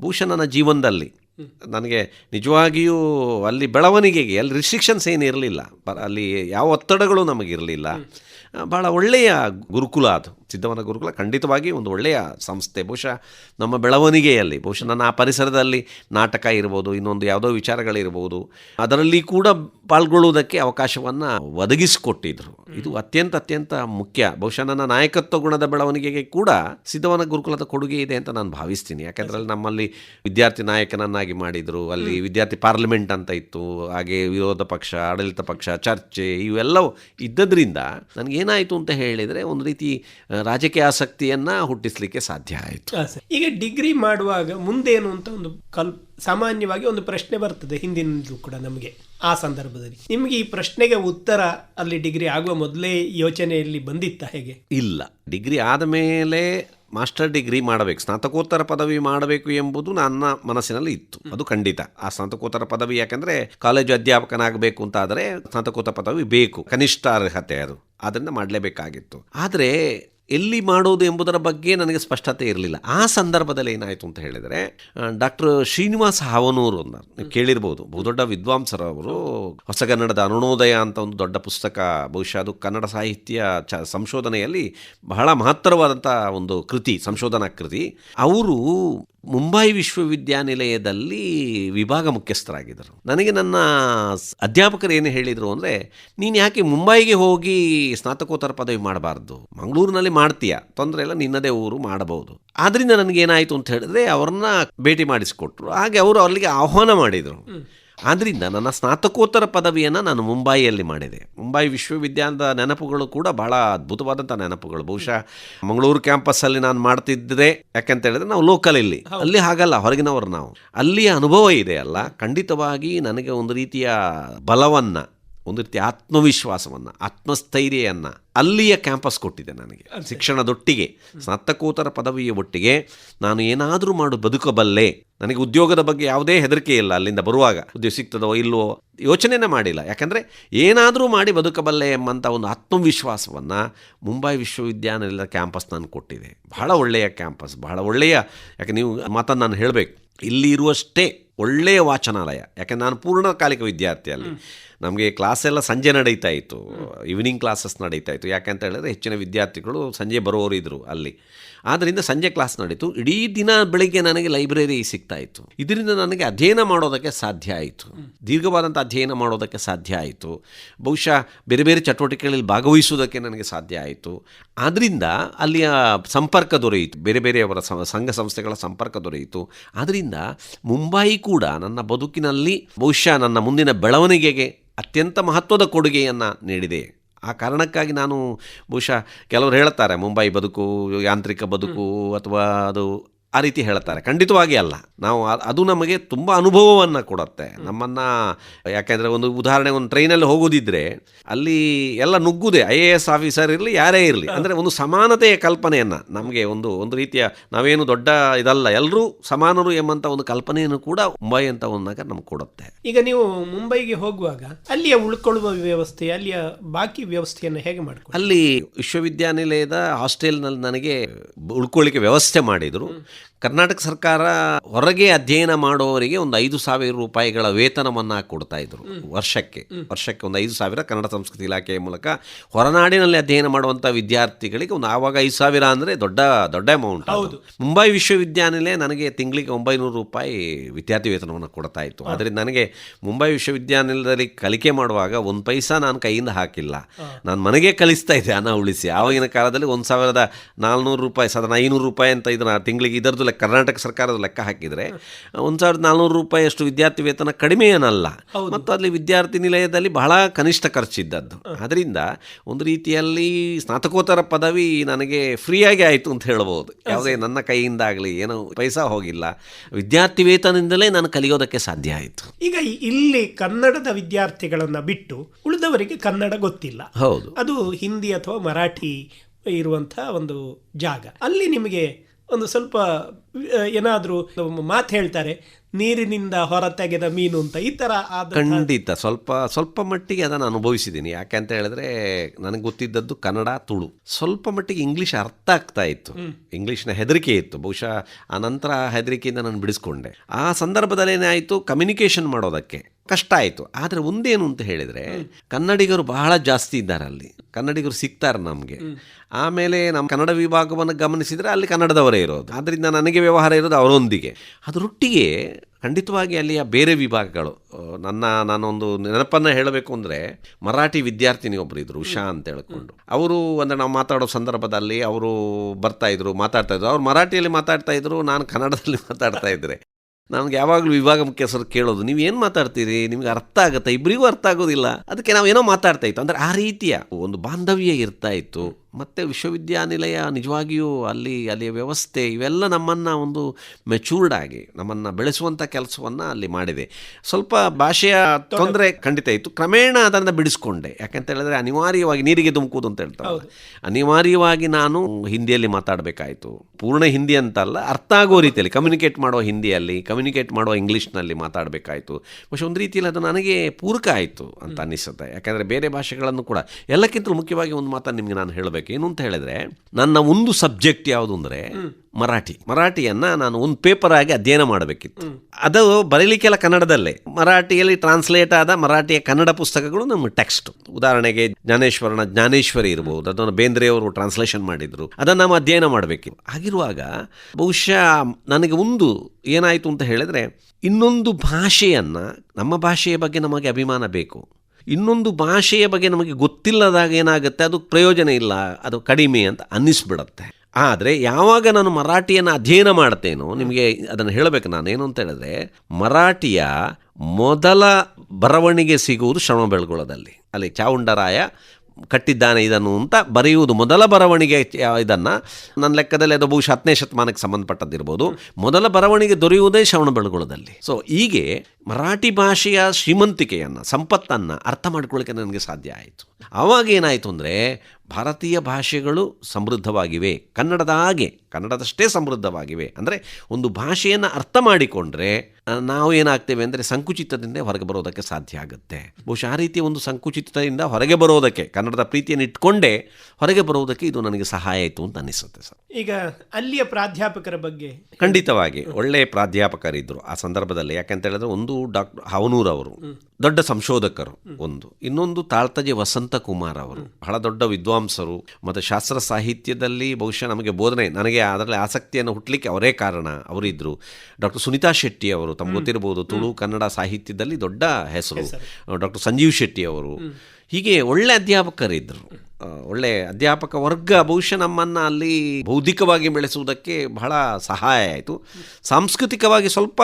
ಭೂಷಣನ ಜೀವನದಲ್ಲಿ. ನನಗೆ ನಿಜವಾಗಿಯೂ ಅಲ್ಲಿ ಬೆಳವಣಿಗೆಗೆ, ಅಲ್ಲಿ ರಿಸ್ಟ್ರಿಕ್ಷನ್ಸ್ ಏನು ಇರಲಿಲ್ಲ. ಅಲ್ಲಿ ಯಾವ ಒತ್ತಡಗಳು ನಮಗಿರಲಿಲ್ಲ. ಭಾಳ ಒಳ್ಳೆಯ ಗುರುಕುಲ ಅದು. ಸಿದ್ಧವನ ಗುರುಕುಲ ಖಂಡಿತವಾಗಿ ಒಂದು ಒಳ್ಳೆಯ ಸಂಸ್ಥೆ. ಬಹುಶಃ ನಮ್ಮ ಬೆಳವಣಿಗೆಯಲ್ಲಿ ಬಹುಶಃ ನನ್ನ ಆ ಪರಿಸರದಲ್ಲಿ ನಾಟಕ ಇರ್ಬೋದು ಇನ್ನೊಂದು ಯಾವುದೋ ವಿಚಾರಗಳಿರ್ಬೋದು ಅದರಲ್ಲಿ ಕೂಡ ಪಾಲ್ಗೊಳ್ಳುವುದಕ್ಕೆ ಅವಕಾಶವನ್ನು ಒದಗಿಸಿಕೊಟ್ಟಿದ್ರು. ಇದು ಅತ್ಯಂತ ಅತ್ಯಂತ ಮುಖ್ಯ. ಬಹುಶಃ ನನ್ನ ನಾಯಕತ್ವ ಗುಣದ ಬೆಳವಣಿಗೆಗೆ ಕೂಡ ಸಿದ್ಧವನ ಗುರುಕುಲದ ಕೊಡುಗೆ ಇದೆ ಅಂತ ನಾನು ಭಾವಿಸ್ತೀನಿ. ಯಾಕೆಂದ್ರೆ ಅಲ್ಲಿ ನಮ್ಮಲ್ಲಿ ವಿದ್ಯಾರ್ಥಿ ನಾಯಕನನ್ನಾಗಿ ಮಾಡಿದರು ಅಲ್ಲಿ ವಿದ್ಯಾರ್ಥಿ ಪಾರ್ಲಿಮೆಂಟ್ ಅಂತ ಇತ್ತು ಹಾಗೆ ವಿರೋಧ ಪಕ್ಷ ಆಡಳಿತ ಪಕ್ಷ ಚರ್ಚೆ ಇವೆಲ್ಲವೂ ಇದ್ದದ್ರಿಂದ ನನಗೇನಾಯಿತು ಅಂತ ಹೇಳಿದರೆ ಒಂದು ರೀತಿ ರಾಜಕೀಯ ಆಸಕ್ತಿಯನ್ನು ಹುಟ್ಟಿಸ್ಲಿಕ್ಕೆ ಸಾಧ್ಯ ಆಯಿತು. ಈಗ ಡಿಗ್ರಿ ಮಾಡುವಾಗ ಮುಂದೇನು ಅಂತ ಒಂದು ಕಲ್ ಸಾಮಾನ್ಯವಾಗಿ ಒಂದು ಪ್ರಶ್ನೆ ಬರ್ತದೆ ಹಿಂದಿನಿಂದಲೂ ಕೂಡ ನಮಗೆ ಆ ಸಂದರ್ಭದಲ್ಲಿ. ನಿಮಗೆ ಈ ಪ್ರಶ್ನೆಗೆ ಉತ್ತರ ಅಲ್ಲಿ ಡಿಗ್ರಿ ಆಗುವ ಮೊದಲೇ ಯೋಚನೆಯಲ್ಲಿ ಬಂದಿತ್ತ ಹೇಗೆ? ಇಲ್ಲ. ಡಿಗ್ರಿ ಆದ ಮೇಲೆ ಮಾಸ್ಟರ್ ಡಿಗ್ರಿ ಮಾಡಬೇಕು. ಸ್ನಾತಕೋತ್ತರ ಪದವಿ ಮಾಡಬೇಕು ಎಂಬುದು ನನ್ನ ಮನಸ್ಸಿನಲ್ಲಿ ಇತ್ತು. ಅದು ಖಂಡಿತ. ಆ ಸ್ನಾತಕೋತ್ತರ ಪದವಿ ಯಾಕಂದರೆ ಕಾಲೇಜು ಅಧ್ಯಾಪಕನಾಗಬೇಕು ಅಂತಾದರೆ ಸ್ನಾತಕೋತ್ತರ ಪದವಿ ಬೇಕು. ಕನಿಷ್ಠ ಅರ್ಹತೆ ಅದು. ಅದರಿಂದ ಮಾಡಲೇಬೇಕಾಗಿತ್ತು. ಆದರೆ ಎಲ್ಲಿ ಮಾಡೋದು ಎಂಬುದರ ಬಗ್ಗೆ ನನಗೆ ಸ್ಪಷ್ಟತೆ ಇರಲಿಲ್ಲ. ಆ ಸಂದರ್ಭದಲ್ಲಿ ಏನಾಯಿತು ಅಂತ ಹೇಳಿದರೆ ಡಾಕ್ಟರ್ ಶ್ರೀನಿವಾಸ ಹಾವನೂರು ಅಂತ ನೀವು ಕೇಳಿರ್ಬೋದು. ಬಹುದೊಡ್ಡ ವಿದ್ವಾಂಸರವರು ಅವರು ಹೊಸಗನ್ನಡದ ಅರುಣೋದಯ ಅಂತ ಒಂದು ದೊಡ್ಡ ಪುಸ್ತಕ ಬಹುಶಃ ಅದು ಕನ್ನಡ ಸಾಹಿತ್ಯ ಚ ಸಂಶೋಧನೆಯಲ್ಲಿ ಬಹಳ ಮಹತ್ತರವಾದಂಥ ಒಂದು ಕೃತಿ ಸಂಶೋಧನಾ ಕೃತಿ. ಅವರು ಮುಂಬೈ ವಿಶ್ವವಿದ್ಯಾನಿಲಯದಲ್ಲಿ ವಿಭಾಗ ಮುಖ್ಯಸ್ಥರಾಗಿದ್ದರು. ನನಗೆ ನನ್ನ ಅಧ್ಯಾಪಕರು ಏನು ಹೇಳಿದರು ಅಂದರೆ, ನೀನು ಯಾಕೆ ಮುಂಬೈಗೆ ಹೋಗಿ ಸ್ನಾತಕೋತ್ತರ ಪದವಿ ಮಾಡಬಾರ್ದು? ಮಂಗಳೂರಿನಲ್ಲಿ ಮಾಡ್ತೀಯ? ತೊಂದರೆ ಇಲ್ಲ, ನಿನ್ನದೇ ಊರು ಮಾಡಬಹುದು. ಆದ್ರಿಂದ ನನಗೇನಾಯಿತು ಅಂತ ಹೇಳಿದ್ರೆ, ಅವ್ರನ್ನ ಭೇಟಿ ಮಾಡಿಸಿಕೊಟ್ರು. ಹಾಗೆ ಅವರು ಅಲ್ಲಿಗೆ ಆಹ್ವಾನ ಮಾಡಿದರು. ಆದ್ದರಿಂದ ನನ್ನ ಸ್ನಾತಕೋತ್ತರ ಪದವಿಯನ್ನು ನಾನು ಮುಂಬೈಯಲ್ಲಿ ಮಾಡಿದೆ. ಮುಂಬೈ ವಿಶ್ವವಿದ್ಯಾಲಯದ ನೆನಪುಗಳು ಕೂಡ ಬಹಳ ಅದ್ಭುತವಾದಂಥ ನೆನಪುಗಳು. ಬಹುಶಃ ಮಂಗಳೂರು ಕ್ಯಾಂಪಸ್ಸಲ್ಲಿ ನಾನು ಮಾಡ್ತಿದ್ದರೆ ಯಾಕೆಂತ ಹೇಳಿದ್ರೆ ನಾವು ಲೋಕಲ್ ಇಲ್ಲಿ. ಅಲ್ಲಿ ಹಾಗಲ್ಲ ಹೊರಗಿನವರು ನಾವು. ಅಲ್ಲಿಯ ಅನುಭವ ಇದೆ ಅಲ್ಲ. ಖಂಡಿತವಾಗಿ ನನಗೆ ಒಂದು ರೀತಿಯ ಬಲವನ್ನು ಒಂದು ರೀತಿ ಆತ್ಮವಿಶ್ವಾಸವನ್ನು ಆತ್ಮಸ್ಥೈರ್ಯವನ್ನು ಅಲ್ಲಿಯ ಕ್ಯಾಂಪಸ್ ಕೊಟ್ಟಿದೆ ನನಗೆ. ಶಿಕ್ಷಣದೊಟ್ಟಿಗೆ ಸ್ನಾತಕೋತ್ತರ ಪದವಿಯ ಒಟ್ಟಿಗೆ ನಾನು ಏನಾದರೂ ಮಾಡು ಬದುಕಬಲ್ಲೆ. ನನಗೆ ಉದ್ಯೋಗದ ಬಗ್ಗೆ ಯಾವುದೇ ಹೆದರಿಕೆ ಇಲ್ಲ ಅಲ್ಲಿಂದ ಬರುವಾಗ. ಉದ್ಯೋಗ ಸಿಗ್ತದೋ ಇಲ್ಲವೋ ಯೋಚನೆನೇ ಮಾಡಿಲ್ಲ. ಯಾಕಂದರೆ ಏನಾದರೂ ಮಾಡಿ ಬದುಕಬಲ್ಲೆ ಎಂಬಂಥ ಒಂದು ಆತ್ಮವಿಶ್ವಾಸವನ್ನು ಮುಂಬೈ ವಿಶ್ವವಿದ್ಯಾನಿಲಯದ ಕ್ಯಾಂಪಸ್ ನಾನು ಕೊಟ್ಟಿದೆ. ಬಹಳ ಒಳ್ಳೆಯ ಕ್ಯಾಂಪಸ್ ಬಹಳ ಒಳ್ಳೆಯ ಯಾಕೆ ನೀವು ಮಾತನ್ನು ನಾನು ಹೇಳಬೇಕು. ಇಲ್ಲಿ ಇರುವಷ್ಟೇ ಒಳ್ಳೆಯ ವಾಚನಾಲಯ. ಯಾಕೆಂದ್ರೆ ನಾನು ಪೂರ್ಣಕಾಲಿಕ ವಿದ್ಯಾರ್ಥಿ ಅಲ್ಲಿ. ನಮಗೆ ಕ್ಲಾಸ್ ಎಲ್ಲ ಸಂಜೆ ನಡೀತಾ ಇತ್ತು. ಈವ್ನಿಂಗ್ ಕ್ಲಾಸಸ್ ನಡೀತಾ ಇತ್ತು. ಯಾಕೆಂತ ಹೇಳಿದ್ರೆ ಹೆಚ್ಚಿನ ವಿದ್ಯಾರ್ಥಿಗಳು ಸಂಜೆ ಬರೋರು ಇದ್ದರು ಅಲ್ಲಿ. ಆದ್ದರಿಂದ ಸಂಜೆ ಕ್ಲಾಸ್ ನಡೀತು. ಇಡೀ ದಿನ ಬೆಳಿಗ್ಗೆ ನನಗೆ ಲೈಬ್ರರಿ ಸಿಗ್ತಾ ಇತ್ತು. ಇದರಿಂದ ನನಗೆ ಅಧ್ಯಯನ ಮಾಡೋದಕ್ಕೆ ಸಾಧ್ಯ ಆಯಿತು. ದೀರ್ಘವಾದಂಥ ಅಧ್ಯಯನ ಮಾಡೋದಕ್ಕೆ ಸಾಧ್ಯ ಆಯಿತು. ಬಹುಶಃ ಬೇರೆ ಬೇರೆ ಚಟುವಟಿಕೆಗಳಲ್ಲಿ ಭಾಗವಹಿಸುವುದಕ್ಕೆ ನನಗೆ ಸಾಧ್ಯ ಆಯಿತು. ಆದ್ದರಿಂದ ಅಲ್ಲಿಯ ಸಂಪರ್ಕ ದೊರೆಯಿತು. ಬೇರೆ ಬೇರೆಯವರ ಸಂಘ ಸಂಸ್ಥೆಗಳ ಸಂಪರ್ಕ ದೊರೆಯಿತು. ಆದ್ದರಿಂದ ಮುಂಬೈ ಕೂಡ ನನ್ನ ಬದುಕಿನಲ್ಲಿ ಬಹುಶಃ ನನ್ನ ಮುಂದಿನ ಬೆಳವಣಿಗೆಗೆ ಅತ್ಯಂತ ಮಹತ್ವದ ಕೊಡುಗೆಯನ್ನು ನೀಡಿದೆ. ಆ ಕಾರಣಕ್ಕಾಗಿ ನಾನು ಬಹುಶಃ ಕೆಲವರು ಹೇಳ್ತಾರೆ ಮುಂಬೈ ಬದುಕು ಯಾಂತ್ರಿಕ ಬದುಕು ಅಥವಾ ಅದು ಆ ರೀತಿ ಹೇಳ್ತಾರೆ. ಖಂಡಿತವಾಗಿ ಅಲ್ಲ. ನಾವು ಅದು ನಮಗೆ ತುಂಬ ಅನುಭವವನ್ನು ಕೊಡುತ್ತೆ. ನಮ್ಮನ್ನು ಯಾಕೆಂದರೆ ಒಂದು ಉದಾಹರಣೆ ಒಂದು ಟ್ರೈನಲ್ಲಿ ಹೋಗೋದಿದ್ದರೆ ಅಲ್ಲಿ ಎಲ್ಲ ನುಗ್ಗುದೆ ಐ ಎ ಎಸ್ ಆಫೀಸರ್ ಇರಲಿ ಯಾರೇ ಇರಲಿ. ಅಂದರೆ ಒಂದು ಸಮಾನತೆಯ ಕಲ್ಪನೆಯನ್ನು ನಮಗೆ ಒಂದು ಒಂದು ರೀತಿಯ ನಾವೇನು ದೊಡ್ಡ ಇದಲ್ಲ ಎಲ್ಲರೂ ಸಮಾನರು ಎಂಬಂಥ ಒಂದು ಕಲ್ಪನೆಯನ್ನು ಕೂಡ ಮುಂಬೈ ಅಂತ ಒಂದು ನಗರ ನಮ್ಗೆ ಕೊಡುತ್ತೆ. ಈಗ ನೀವು ಮುಂಬೈಗೆ ಹೋಗುವಾಗ ಅಲ್ಲಿಯ ಉಳ್ಕೊಳ್ಳುವ ವ್ಯವಸ್ಥೆ ಅಲ್ಲಿಯ ಬಾಕಿ ವ್ಯವಸ್ಥೆಯನ್ನು ಹೇಗೆ ಮಾಡ್ಕೊಂಡು ಅಲ್ಲಿ ವಿಶ್ವವಿದ್ಯಾನಿಲಯದ ಹಾಸ್ಟೆಲ್ನಲ್ಲಿ ನನಗೆ ಉಳ್ಕೊಳ್ಳಿಕ್ಕೆ ವ್ಯವಸ್ಥೆ ಮಾಡಿದರು. ಕರ್ನಾಟಕ ಸರ್ಕಾರ ಹೊರಗೆ ಅಧ್ಯಯನ ಮಾಡುವವರಿಗೆ ಒಂದು ಐದು ಸಾವಿರ ರೂಪಾಯಿಗಳ ವೇತನವನ್ನು ಕೊಡ್ತಾ ಇದ್ರು ವರ್ಷಕ್ಕೆ. ವರ್ಷಕ್ಕೆ ಒಂದು ಐದು ಸಾವಿರ ಕನ್ನಡ ಸಂಸ್ಕೃತಿ ಇಲಾಖೆಯ ಮೂಲಕ. ಹೊರನಾಡಿನಲ್ಲಿ ಅಧ್ಯಯನ ಮಾಡುವಂಥ ವಿದ್ಯಾರ್ಥಿಗಳಿಗೆ ಒಂದು ಆವಾಗ ಐದು ಸಾವಿರ ಅಂದರೆ ದೊಡ್ಡ ದೊಡ್ಡ ಅಮೌಂಟ್ ಹೌದು. ಮುಂಬೈ ವಿಶ್ವವಿದ್ಯಾನಿಲಯ ನನಗೆ ತಿಂಗಳಿಗೆ ಒಂಬೈನೂರು ರೂಪಾಯಿ ವಿದ್ಯಾರ್ಥಿ ವೇತನವನ್ನು ಕೊಡ್ತಾ ಇತ್ತು. ಆದರೆ ನನಗೆ ಮುಂಬೈ ವಿಶ್ವವಿದ್ಯಾನಿಲಯದಲ್ಲಿ ಕಲಿಕೆ ಮಾಡುವಾಗ ಒಂದು ಪೈಸಾ ನಾನು ಕೈಯಿಂದ ಹಾಕಿಲ್ಲ. ನಾನು ಮನೆಗೆ ಕಲಿಸ್ತಾ ಇದ್ದೆ ಹಣ ಉಳಿಸಿ. ಆವಾಗಿನ ಕಾಲದಲ್ಲಿ ಒಂದು ಸಾವಿರದ ನಾಲ್ನೂರು ರೂಪಾಯಿ ಸಾಧಾರಣ ಐನೂರು ರೂಪಾಯಿ ಅಂತ ಇದನ್ನು ತಿಂಗಳಿಗೆ ಇದರದ್ದು ಲೆಕ್ಕ ಕರ್ನಾಟಕ ಸರ್ಕಾರದ ಲೆಕ್ಕ ಹಾಕಿದರೆ ಒಂದು ಸಾವಿರದ ನಾಲ್ನೂರು ರೂಪಾಯಿ ಅಷ್ಟು ವಿದ್ಯಾರ್ಥಿ ವೇತನ ಕಡಿಮೆ ಏನಲ್ಲ. ಮತ್ತು ಅಲ್ಲಿ ವಿದ್ಯಾರ್ಥಿ ನಿಲಯದಲ್ಲಿ ಬಹಳ ಕನಿಷ್ಠ ಖರ್ಚಿದ್ದದ್ದು. ಅದರಿಂದ ಒಂದು ರೀತಿಯಲ್ಲಿ ಸ್ನಾತಕೋತ್ತರ ಪದವಿ ನನಗೆ ಫ್ರೀಯಾಗಿ ಆಯಿತು ಅಂತ ಹೇಳ್ಬೋದು. ಯಾವುದೇ ನನ್ನ ಕೈಯಿಂದ ಆಗಲಿ ಏನೋ ಪೈಸಾ ಹೋಗಿಲ್ಲ. ವಿದ್ಯಾರ್ಥಿ ವೇತನದಿಂದಲೇ ನಾನು ಕಲಿಯೋದಕ್ಕೆ ಸಾಧ್ಯ ಆಯಿತು. ಈಗ ಇಲ್ಲಿ ಕನ್ನಡದ ವಿದ್ಯಾರ್ಥಿಗಳನ್ನು ಬಿಟ್ಟು ಉಳಿದವರಿಗೆ ಕನ್ನಡ ಗೊತ್ತಿಲ್ಲ. ಹೌದು. ಅದು ಹಿಂದಿ ಅಥವಾ ಮರಾಠಿ ಇರುವಂತಹ ಒಂದು ಜಾಗ. ಅಲ್ಲಿ ನಿಮಗೆ ಒಂದು ಸ್ವಲ್ಪ ಏನಾದರೂ ಮಾತು ಹೇಳ್ತಾರೆ ನೀರಿನಿಂದ ಹೊರತೆಗೆದ ಮೀನು ಅಂತ ಈ ಥರ ಖಂಡಿತ. ಸ್ವಲ್ಪ ಸ್ವಲ್ಪ ಮಟ್ಟಿಗೆ ಅದನ್ನು ಅನುಭವಿಸಿದ್ದೀನಿ. ಯಾಕೆ ಅಂತ ಹೇಳಿದ್ರೆ ನನಗೆ ಗೊತ್ತಿದ್ದದ್ದು ಕನ್ನಡ ತುಳು. ಸ್ವಲ್ಪ ಮಟ್ಟಿಗೆ ಇಂಗ್ಲೀಷ್ ಅರ್ಥ ಆಗ್ತಾ ಇತ್ತು. ಇಂಗ್ಲೀಷ್ನ ಹೆದರಿಕೆ ಇತ್ತು. ಬಹುಶಃ ಆ ನಂತರ ಆ ಹೆದರಿಕೆಯಿಂದ ನಾನು ಬಿಡಿಸ್ಕೊಂಡೆ. ಆ ಸಂದರ್ಭದಲ್ಲಿ ಏನಾಯಿತು ಕಮ್ಯುನಿಕೇಷನ್ ಮಾಡೋದಕ್ಕೆ. ಕಷ್ಟ ಆಯಿತು. ಆದರೆ ಒಂದೇನು ಅಂತ ಹೇಳಿದರೆ ಕನ್ನಡಿಗರು ಬಹಳ ಜಾಸ್ತಿ ಇದ್ದಾರೆ ಅಲ್ಲಿ. ಕನ್ನಡಿಗರು ಸಿಗ್ತಾರೆ ನಮಗೆ. ಆಮೇಲೆ ನಮ್ಮ ಕನ್ನಡ ವಿಭಾಗವನ್ನು ಗಮನಿಸಿದರೆ ಅಲ್ಲಿ ಕನ್ನಡದವರೇ ಇರೋದು. ಆದ್ದರಿಂದ ನನಗೆ ವ್ಯವಹಾರ ಇರೋದು ಅವರೊಂದಿಗೆ. ಅದರೊಟ್ಟಿಗೆ ಖಂಡಿತವಾಗಿ ಅಲ್ಲಿಯ ಬೇರೆ ವಿಭಾಗಗಳು ನನ್ನ ನಾನೊಂದು ನೆನಪನ್ನು ಹೇಳಬೇಕು ಅಂದರೆ ಮರಾಠಿ ವಿದ್ಯಾರ್ಥಿನಿ ಒಬ್ಬರು ಇದ್ದರು ಉಷಾ ಅಂತ ಹೇಳ್ಕೊಂಡು. ಅವರು ಅಂದರೆ ನಾವು ಮಾತಾಡೋ ಸಂದರ್ಭದಲ್ಲಿ ಅವರು ಬರ್ತಾ ಇದ್ರು ಮಾತಾಡ್ತಾ ಇದ್ರು. ಅವ್ರು ಮರಾಠಿಯಲ್ಲಿ ಮಾತಾಡ್ತಾ ಇದ್ರು ನಾನು ಕನ್ನಡದಲ್ಲಿ ಮಾತಾಡ್ತಾ ಇದ್ದೆ ನನಗೆ ಯಾವಾಗಲೂ ವಿಭಾಗ ಮುಖ್ಯಸ್ಥರು ಕೇಳೋದು, ನೀವು ಏನು ಮಾತಾಡ್ತೀರಿ? ನಿಮ್ಗೆ ಅರ್ಥ ಆಗುತ್ತೆ? ಇಬ್ಬರಿಗೂ ಅರ್ಥ ಆಗೋದಿಲ್ಲ. ಅದಕ್ಕೆ ನಾವು ಏನೋ ಮಾತಾಡ್ತಾ ಇತ್ತು. ಅಂದರೆ ಆ ರೀತಿಯ ಒಂದು ಬಾಂಧವ್ಯ ಇರ್ತಾ ಇತ್ತು. ಮತ್ತು ವಿಶ್ವವಿದ್ಯಾನಿಲಯ ನಿಜವಾಗಿಯೂ ಅಲ್ಲಿ ಅಲ್ಲಿಯ ವ್ಯವಸ್ಥೆ ಇವೆಲ್ಲ ನಮ್ಮನ್ನು ಒಂದು ಮೆಚೂರ್ಡ್ ಆಗಿ ನಮ್ಮನ್ನು ಬೆಳೆಸುವಂಥ ಕೆಲಸವನ್ನು ಅಲ್ಲಿ ಮಾಡಿದೆ ಸ್ವಲ್ಪ ಭಾಷೆಯ ತೊಂದರೆ ಖಂಡಿತ ಇತ್ತು ಕ್ರಮೇಣ ಅದನ್ನು ಬಿಡಿಸ್ಕೊಂಡೆ ಯಾಕಂತ ಹೇಳಿದ್ರೆ ಅನಿವಾರ್ಯವಾಗಿ ನೀರಿಗೆ ಧುಮುಕುವುದು ಅಂತ ಹೇಳ್ತಾರೆ ಅನಿವಾರ್ಯವಾಗಿ ನಾನು ಹಿಂದಿಯಲ್ಲಿ ಮಾತಾಡಬೇಕಾಯಿತು ಪೂರ್ಣ ಹಿಂದಿ ಅಂತಲ್ಲ ಅರ್ಥ ಆಗೋ ರೀತಿಯಲ್ಲಿ ಕಮ್ಯುನಿಕೇಟ್ ಮಾಡೋ ಹಿಂದಿಯಲ್ಲಿ ಕಮ್ಯುನಿಕೇಟ್ ಮಾಡೋ ಇಂಗ್ಲೀಷ್ನಲ್ಲಿ ಮಾತಾಡಬೇಕಾಯಿತು പക്ഷെ ಒಂದು ರೀತಿಯಲ್ಲಿ ಅದು ನನಗೆ ಪೂರಕ ಆಯಿತು ಅಂತ ಅನಿಸುತ್ತೆ ಯಾಕಂದರೆ ಬೇರೆ ಭಾಷೆಗಳನ್ನು ಕೂಡ ಎಲ್ಲಕ್ಕಿಂತ ಮುಖ್ಯವಾಗಿ ಒಂದು ಮಾತನ್ನು ನಿಮಗೆ ನಾನು ಹೇಳಬೇಕು ಏನು ಅಂತ ಹೇಳಿದ್ರೆ ನನ್ನ ಒಂದು ಸಬ್ಜೆಕ್ಟ್ ಯಾವುದು ಅಂದರೆ ಮರಾಠಿ. ಮರಾಠಿಯನ್ನು ನಾನು ಒಂದು ಪೇಪರ್ ಆಗಿ ಅಧ್ಯಯನ ಮಾಡಬೇಕಿತ್ತು. ಅದು ಬರೀಲಿಕ್ಕೆಲ್ಲ ಕನ್ನಡದಲ್ಲೇ. ಮರಾಠಿಯಲ್ಲಿ ಟ್ರಾನ್ಸ್ಲೇಟ್ ಆದ ಮರಾಠಿಯ ಕನ್ನಡ ಪುಸ್ತಕಗಳು ನಮ್ಮ ಟೆಕ್ಸ್ಟ್ ಉದಾಹರಣೆಗೆ ಜ್ಞಾನೇಶ್ವರನ ಜ್ಞಾನೇಶ್ವರಿ ಇರಬಹುದು ಅದನ್ನು ಬೇಂದ್ರೆಯವರು ಟ್ರಾನ್ಸ್ಲೇಷನ್ ಮಾಡಿದ್ರು. ಅದನ್ನು ನಾವು ಅಧ್ಯಯನ ಮಾಡಬೇಕು ಹಾಗಿರುವಾಗ ಬಹುಶಃ ನನಗೆ ಒಂದು ಏನಾಯಿತು ಅಂತ ಹೇಳಿದ್ರೆ ಇನ್ನೊಂದು ಭಾಷೆಯನ್ನು ನಮ್ಮ ಭಾಷೆಯ ಬಗ್ಗೆ ನಮಗೆ ಅಭಿಮಾನ ಬೇಕು. ಇನ್ನೊಂದು ಭಾಷೆಯ ಬಗ್ಗೆ ನಮಗೆ ಗೊತ್ತಿಲ್ಲದಾಗ ಏನಾಗುತ್ತೆ? ಅದು ಪ್ರಯೋಜನ ಇಲ್ಲ, ಅದು ಕಡಿಮೆ ಅಂತ ಅನ್ನಿಸ್ಬಿಡತ್ತೆ. ಆದರೆ ಯಾವಾಗ ನಾನು ಮರಾಠಿಯನ್ನು ಅಧ್ಯಯನ ಮಾಡ್ತೇನೋ, ನಿಮಗೆ ಅದನ್ನು ಹೇಳಬೇಕು ನಾನು ಏನು ಅಂತ ಹೇಳಿದ್ರೆ, ಮರಾಠಿಯ ಮೊದಲ ಬರವಣಿಗೆ ಸಿಗುವುದು ಶ್ರವಣಬೆಳಗೊಳದಲ್ಲಿ. ಅಲ್ಲಿ ಚಾವುಂಡರಾಯ ಕಟ್ಟಿದ್ದಾನೆ ಇದನ್ನು ಅಂತ ಬರೆಯುವುದು ಮೊದಲ ಬರವಣಿಗೆ ಇದನ್ನು. ನನ್ನ ಲೆಕ್ಕದಲ್ಲಿ ಅದು ಬಹುಶಃ ಹತ್ತನೇ ಶತಮಾನಕ್ಕೆ ಸಂಬಂಧಪಟ್ಟದ್ದಿರ್ಬೋದು. ಮೊದಲ ಬರವಣಿಗೆ ದೊರೆಯುವುದೇ ಶ್ರವಣ ಬೆಳಗೊಳದಲ್ಲಿ ಸೊ ಹೀಗೆ ಮರಾಠಿ ಭಾಷೆಯ ಶ್ರೀಮಂತಿಕೆಯನ್ನು ಸಂಪತ್ತನ್ನು ಅರ್ಥ ಮಾಡ್ಕೊಳ್ಳೋಕ್ಕೆ ನನಗೆ ಸಾಧ್ಯ ಆಯಿತು. ಆವಾಗ ಏನಾಯಿತು ಅಂದರೆ ಭಾರತೀಯ ಭಾಷೆಗಳು ಸಮೃದ್ಧವಾಗಿವೆ. ಕನ್ನಡದ ಹಾಗೆ ಕನ್ನಡದಷ್ಟೇ ಸಮೃದ್ಧವಾಗಿವೆ. ಅಂದರೆ ಒಂದು ಭಾಷೆಯನ್ನು ಅರ್ಥ ಮಾಡಿಕೊಂಡ್ರೆ ನಾವು ಏನಾಗ್ತೇವೆ ಅಂದರೆ ಸಂಕುಚಿತದಿಂದ ಹೊರಗೆ ಬರೋದಕ್ಕೆ ಸಾಧ್ಯ ಆಗುತ್ತೆ. ಬಹುಶಃ ಆ ರೀತಿಯ ಒಂದು ಸಂಕುಚಿತದಿಂದ ಹೊರಗೆ ಬರೋದಕ್ಕೆ ಕನ್ನಡದ ಪ್ರೀತಿಯನ್ನು ಇಟ್ಕೊಂಡೇ ಹೊರಗೆ ಬರೋದಕ್ಕೆ ಇದು ನನಗೆ ಸಹಾಯ ಆಯಿತು ಅಂತ ಅನಿಸುತ್ತೆ ಸರ್. ಈಗ ಅಲ್ಲಿಯ ಪ್ರಾಧ್ಯಾಪಕರ ಬಗ್ಗೆ ಖಂಡಿತವಾಗಿ ಒಳ್ಳೆಯ ಪ್ರಾಧ್ಯಾಪಕರಿದ್ದರು ಆ ಸಂದರ್ಭದಲ್ಲಿ. ಯಾಕಂತ ಹೇಳಿದ್ರೆ ಒಂದು ಡಾಕ್ಟರ್ ಹವನೂರ್ ಅವರು. ದೊಡ್ಡ ಸಂಶೋಧಕರು ಒಂದು. ಇನ್ನೊಂದು ತಾಳ್ತಜೆ ವಸಂತ ಕುಮಾರ್ ಅವರು. ಬಹಳ ದೊಡ್ಡ ವಿದ್ವಾಂಸರು. ಮತ್ತು ಶಾಸ್ತ್ರ ಸಾಹಿತ್ಯದಲ್ಲಿ ಬಹುಶಃ ನಮಗೆ ಬೋಧನೆ ನನಗೆ ಅದರಲ್ಲಿ ಆಸಕ್ತಿಯನ್ನು ಹುಟ್ಟಲಿಕ್ಕೆ ಅವರೇ ಕಾರಣ ಅವರಿದ್ದರು ಡಾಕ್ಟರ್ ಸುನಿತಾ ಶೆಟ್ಟಿ ಅವರು ತಮ್ಗೆ ಗೊತ್ತಿರಬಹುದು ತುಳು ಕನ್ನಡ ಸಾಹಿತ್ಯದಲ್ಲಿ ದೊಡ್ಡ ಹೆಸರು. ಡಾಕ್ಟರ್ ಸಂಜೀವ್ ಶೆಟ್ಟಿ ಅವರು. ಹೀಗೆ ಒಳ್ಳೆ ಅಧ್ಯಾಪಕರಿದ್ದರು ಒಳ್ಳೆ ಅಧ್ಯಾಪಕ ವರ್ಗ ಬಹುಶಃ ನಮ್ಮನ್ನು ಅಲ್ಲಿ ಬೌದ್ಧಿಕವಾಗಿ ಬೆಳೆಸುವುದಕ್ಕೆ ಬಹಳ ಸಹಾಯ ಆಯಿತು. ಸಾಂಸ್ಕೃತಿಕವಾಗಿ ಸ್ವಲ್ಪ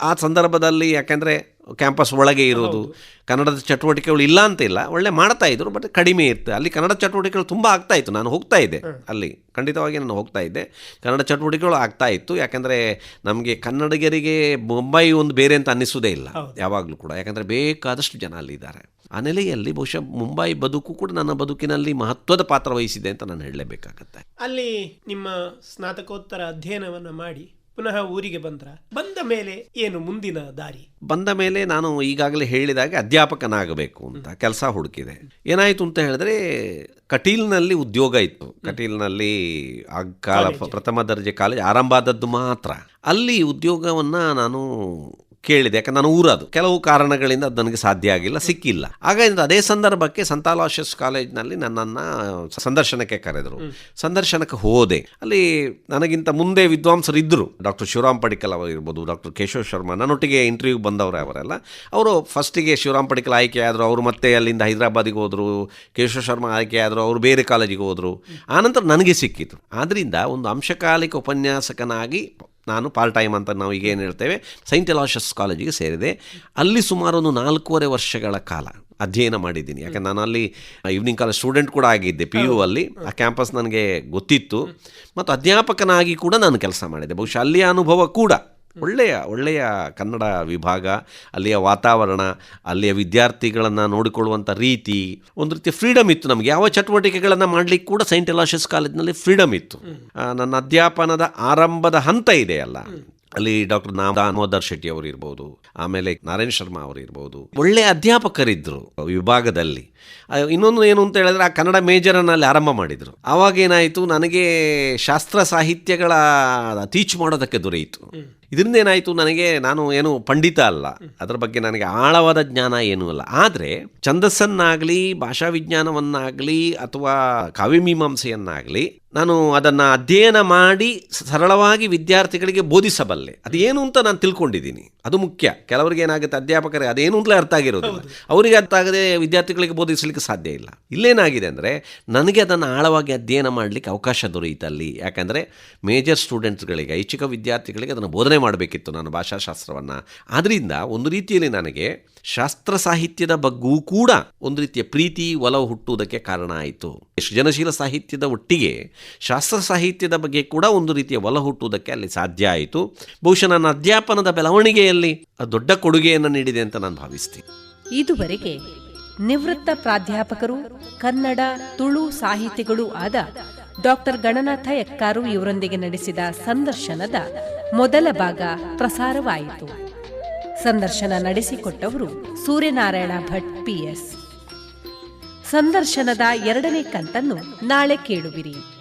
ಆ ಸಂದರ್ಭದಲ್ಲಿ ಯಾಕೆಂದರೆ ಕ್ಯಾಂಪಸ್ ಒಳಗೆ ಇರೋದು ಕನ್ನಡದ ಚಟುವಟಿಕೆಗಳು ಇಲ್ಲ ಅಂತ ಇಲ್ಲ ಒಳ್ಳೆ ಮಾಡ್ತಾ ಇದ್ರು ಬಟ್ ಕಡಿಮೆ ಇತ್ತು. ಅಲ್ಲಿ ಕನ್ನಡ ಚಟುವಟಿಕೆಗಳು ತುಂಬ ಆಗ್ತಾ ಇತ್ತು. ನಾನು ಹೋಗ್ತಾ ಇದ್ದೆ ಅಲ್ಲಿ. ಖಂಡಿತವಾಗಿ ನಾನು ಹೋಗ್ತಾ ಇದ್ದೆ. ಕನ್ನಡ ಚಟುವಟಿಕೆಗಳು ಆಗ್ತಾ ಇತ್ತು. ಯಾಕಂದರೆ ನಮಗೆ ಕನ್ನಡಿಗರಿಗೆ ಮುಂಬೈ ಒಂದು ಬೇರೆ ಅಂತ ಅನ್ನಿಸೋದೇ ಇಲ್ಲ ಯಾವಾಗಲೂ ಕೂಡ. ಯಾಕಂದರೆ ಬೇಕಾದಷ್ಟು ಜನ ಅಲ್ಲಿದ್ದಾರೆ ಆ ನೆಲೆಯಲ್ಲಿ ಬಹುಶಃ ಮುಂಬೈ ಬದುಕು ಕೂಡ ನನ್ನ ಬದುಕಿನಲ್ಲಿ ಮಹತ್ವದ ಪಾತ್ರ ವಹಿಸಿದೆ ಅಂತ ನಾನು ಹೇಳಲೇಬೇಕಾಗತ್ತೆ. ಅಲ್ಲಿ ನಿಮ್ಮ ಸ್ನಾತಕೋತ್ತರ ಅಧ್ಯಯನವನ್ನು ಮಾಡಿ ಪುನಃ ಊರಿಗೆ ಬಂದ್ರ ಬಂದ ಮೇಲೆ ಏನು ಮುಂದಿನ ದಾರಿ? ಬಂದ ಮೇಲೆ ನಾನು ಈಗಾಗಲೇ ಹೇಳಿದಾಗ ಅಧ್ಯಾಪಕನಾಗಬೇಕು ಅಂತ ಕೆಲಸ ಹುಡುಕಿದೆ. ಏನಾಯಿತು ಅಂತ ಹೇಳಿದ್ರೆ ಕಟೀಲ್ನಲ್ಲಿ ಉದ್ಯೋಗ ಇತ್ತು. ಕಟೀಲ್ನಲ್ಲಿ ಆ ಕಾಲ ಪ್ರಥಮ ದರ್ಜೆ ಕಾಲೇಜ್ ಆರಂಭ ಆದದ್ದು ಮಾತ್ರ. ಅಲ್ಲಿ ಉದ್ಯೋಗವನ್ನು ನಾನು ಕೇಳಿದೆ. ಯಾಕಂದ್ರೆ ನಾನು ಊರದು. ಕೆಲವು ಕಾರಣಗಳಿಂದ ಅದು ನನಗೆ ಸಾಧ್ಯ ಆಗಿಲ್ಲ ಸಿಕ್ಕಿಲ್ಲ. ಹಾಗಾಗಿ ಅದೇ ಸಂದರ್ಭಕ್ಕೆ ಸಂತಾಲಾಶಸ್ ಕಾಲೇಜ್ನಲ್ಲಿ ನನ್ನನ್ನು ಸಂದರ್ಶನಕ್ಕೆ ಕರೆದರು. ಸಂದರ್ಶನಕ್ಕೆ ಹೋದೆ. ಅಲ್ಲಿ ನನಗಿಂತ ಮುಂದೆ ವಿದ್ವಾಂಸರು ಇದ್ದರು ಡಾಕ್ಟರ್ ಶಿವರಾಮ್ ಪಡಿಕಲ್ ಅವರು ಇರ್ಬೋದು ಡಾಕ್ಟರ್ ಕೇಶವ್ ಶರ್ಮಾ ನನ್ನೊಟ್ಟಿಗೆ ಇಂಟರ್ವ್ಯೂ ಬಂದವರೇ ಅವರೆಲ್ಲ. ಅವರು ಫಸ್ಟಿಗೆ ಶಿವರಾಮ್ ಪಡಿಕಲ್ ಆಯ್ಕೆ ಆದರು ಅವರು ಮತ್ತೆ ಅಲ್ಲಿಂದ ಹೈದರಾಬಾದಿಗೆ ಹೋದರು. ಕೇಶವ್ ಶರ್ಮಾ ಆಯ್ಕೆ ಆದರು ಅವರು ಬೇರೆ ಕಾಲೇಜಿಗೆ ಹೋದರು. ಆನಂತರ ನನಗೆ ಸಿಕ್ಕಿತು. ಆದ್ದರಿಂದ ಒಂದು ಅಂಶಕಾಲಿಕ ಉಪನ್ಯಾಸಕನಾಗಿ ನಾನು ಪಾರ್ಟ್ ಟೈಮ್ ಅಂತ ನಾವು ಈಗ ಏನು ಹೇಳ್ತೇವೆ ಸೈಂಟ್ ಎಲಾಶಸ್ ಕಾಲೇಜಿಗೆ ಸೇರಿದೆ. ಅಲ್ಲಿ ಸುಮಾರು ಒಂದು ನಾಲ್ಕೂವರೆ ವರ್ಷಗಳ ಕಾಲ ಅಧ್ಯಯನ ಮಾಡಿದ್ದೀನಿ. ಯಾಕೆ ನಾನು ಅಲ್ಲಿ ಈವ್ನಿಂಗ್ ಕಾಲೇಜ್ ಸ್ಟೂಡೆಂಟ್ ಕೂಡ ಆಗಿದ್ದೆ ಪಿ ಯು ಅಲ್ಲಿ. ಆ ಕ್ಯಾಂಪಸ್ ನನಗೆ ಗೊತ್ತಿತ್ತು. ಮತ್ತು ಅಧ್ಯಾಪಕನಾಗಿ ಕೂಡ ನಾನು ಕೆಲಸ ಮಾಡಿದೆ ಬಹುಶಃ ಅಲ್ಲಿಯ ಅನುಭವ ಕೂಡ ಒಳ್ಳೆಯ ಒಳ್ಳೆಯ ಕನ್ನಡ ವಿಭಾಗ ಅಲ್ಲಿಯ ವಾತಾವರಣ ಅಲ್ಲಿಯ ವಿದ್ಯಾರ್ಥಿಗಳನ್ನು ನೋಡಿಕೊಳ್ಳುವಂಥ ರೀತಿ ಒಂದು ರೀತಿಯ ಫ್ರೀಡಮ್ ಇತ್ತು ನಮಗೆ. ಯಾವ ಚಟುವಟಿಕೆಗಳನ್ನು ಮಾಡಲಿಕ್ಕೆ ಕೂಡ ಸೈಂಟ್ ಎಲಾಶಸ್ ಕಾಲೇಜಿನಲ್ಲಿ ಫ್ರೀಡಮ್ ಇತ್ತು. ನನ್ನ ಅಧ್ಯಾಪನದ ಆರಂಭದ ಹಂತ ಇದೆಯಲ್ಲ ಅಲ್ಲಿ. ಡಾಕ್ಟರ್ ನಾಮೋದರ್ ಶೆಟ್ಟಿ ಅವರು ಇರ್ಬೋದು ಆಮೇಲೆ ನಾರಾಯಣ್ ಶರ್ಮಾ ಅವರು ಇರ್ಬೋದು. ಒಳ್ಳೆ ಅಧ್ಯಾಪಕರಿದ್ದರು ವಿಭಾಗದಲ್ಲಿ. ಇನ್ನೊಂದು ಏನು ಅಂತ ಹೇಳಿದ್ರೆ ಆ ಕನ್ನಡ ಮೇಜರನ್ನು ಅಲ್ಲಿ ಆರಂಭ ಮಾಡಿದರು. ಆವಾಗೇನಾಯಿತು ನನಗೆ ಶಾಸ್ತ್ರ ಸಾಹಿತ್ಯಗಳ ಟೀಚ್ ಮಾಡೋದಕ್ಕೆ ದೊರೆಯಿತು. ಇದರಿಂದ ಏನಾಯಿತು? ನನಗೆ ನಾನು ಏನು ಪಂಡಿತ ಅಲ್ಲ. ಅದರ ಬಗ್ಗೆ ನನಗೆ ಆಳವಾದ ಜ್ಞಾನ ಏನೂ ಅಲ್ಲ. ಆದರೆ ಛಂದಸ್ಸನ್ನಾಗಲಿ ಭಾಷಾ ವಿಜ್ಞಾನವನ್ನಾಗಲಿ ಅಥವಾ ಕಾವ್ಯಮೀಮಾಂಸೆಯನ್ನಾಗಲಿ ನಾನು ಅದನ್ನು ಅಧ್ಯಯನ ಮಾಡಿ ಸರಳವಾಗಿ ವಿದ್ಯಾರ್ಥಿಗಳಿಗೆ ಬೋಧಿಸಬಲ್ಲೆ. ಅದೇನು ಅಂತ ನಾನು ತಿಳ್ಕೊಂಡಿದ್ದೀನಿ. ಅದು ಮುಖ್ಯ. ಕೆಲವರಿಗೆ ಏನಾಗುತ್ತೆ? ಅಧ್ಯಾಪಕರಿಗೆ ಅದೇನು ಅಂತಲೇ ಅರ್ಥ ಆಗಿರೋದಿಲ್ಲ. ಅವರಿಗೆ ಅರ್ಥ ಆಗದೆ ವಿದ್ಯಾರ್ಥಿಗಳಿಗೆ ಬೋಧಿಸಲಿಕ್ಕೆ ಸಾಧ್ಯ ಇಲ್ಲ. ಇಲ್ಲೇನಾಗಿದೆ ಅಂದರೆ ನನಗೆ ಅದನ್ನು ಆಳವಾಗಿ ಅಧ್ಯಯನ ಮಾಡಲಿಕ್ಕೆ ಅವಕಾಶ ದೊರೆಯಿತಲ್ಲಿ. ಯಾಕಂದರೆ ಮೇಜರ್ ಸ್ಟೂಡೆಂಟ್ಸ್ಗಳಿಗೆ ಐಚ್ಛಿಕ ವಿದ್ಯಾರ್ಥಿಗಳಿಗೆ ಅದನ್ನು ಬೋಧನೆ ಮಾಡಬೇಕಿತ್ತು ನಾನು ಭಾಷಾಶಾಸ್ತ್ರವನ್ನು. ಆದ್ದರಿಂದ ಒಂದು ರೀತಿಯಲ್ಲಿ ನನಗೆ ಶಾಸ್ತ್ರ ಸಾಹಿತ್ಯದ ಬಗ್ಗೂ ಕೂಡ ಒಂದು ರೀತಿಯ ಪ್ರೀತಿ, ಒಲವು ಹುಟ್ಟುವುದಕ್ಕೆ ಕಾರಣ ಆಯಿತು. ಸೃಜನಶೀಲ ಸಾಹಿತ್ಯದ ಒಟ್ಟಿಗೆ ಶಾಸ್ತ್ರ ಸಾಹಿತ್ಯದ ಬಗ್ಗೆ ಕೂಡ ಒಂದು ರೀತಿಯ ಒಲ ಹುಟ್ಟುವುದಕ್ಕೆ ಅಲ್ಲಿ ಸಾಧ್ಯ ಆಯಿತು. ಬಹುಶಃ ನನ್ನ ಅಧ್ಯಾಪನದ ಬೆಳವಣಿಗೆಯಲ್ಲಿ ದೊಡ್ಡ ಕೊಡುಗೆಯನ್ನು ನೀಡಿದೆ ಅಂತ ನಾನು ಭಾವಿಸ್ತೀನಿ. ಇದುವರೆಗೆ ನಿವೃತ್ತ ಪ್ರಾಧ್ಯಾಪಕರು ಕನ್ನಡ, ತುಳು ಸಾಹಿತಿಗಳೂ ಆದ ಡಾಕ್ಟರ್ ಗಣನಾಥ ಎಕ್ಕಾರು ಇವರೊಂದಿಗೆ ನಡೆಸಿದ ಸಂದರ್ಶನದ ಮೊದಲ ಭಾಗ ಪ್ರಸಾರವಾಯಿತು. ಸಂದರ್ಶನ ನಡೆಸಿಕೊಟ್ಟವರು ಸೂರ್ಯನಾರಾಯಣ ಭಟ್ ಪಿಎಸ್ ಸಂದರ್ಶನದ ಎರಡನೇ ಕಂತನ್ನು ನಾಳೆ ಕೇಳುವಿರಿ.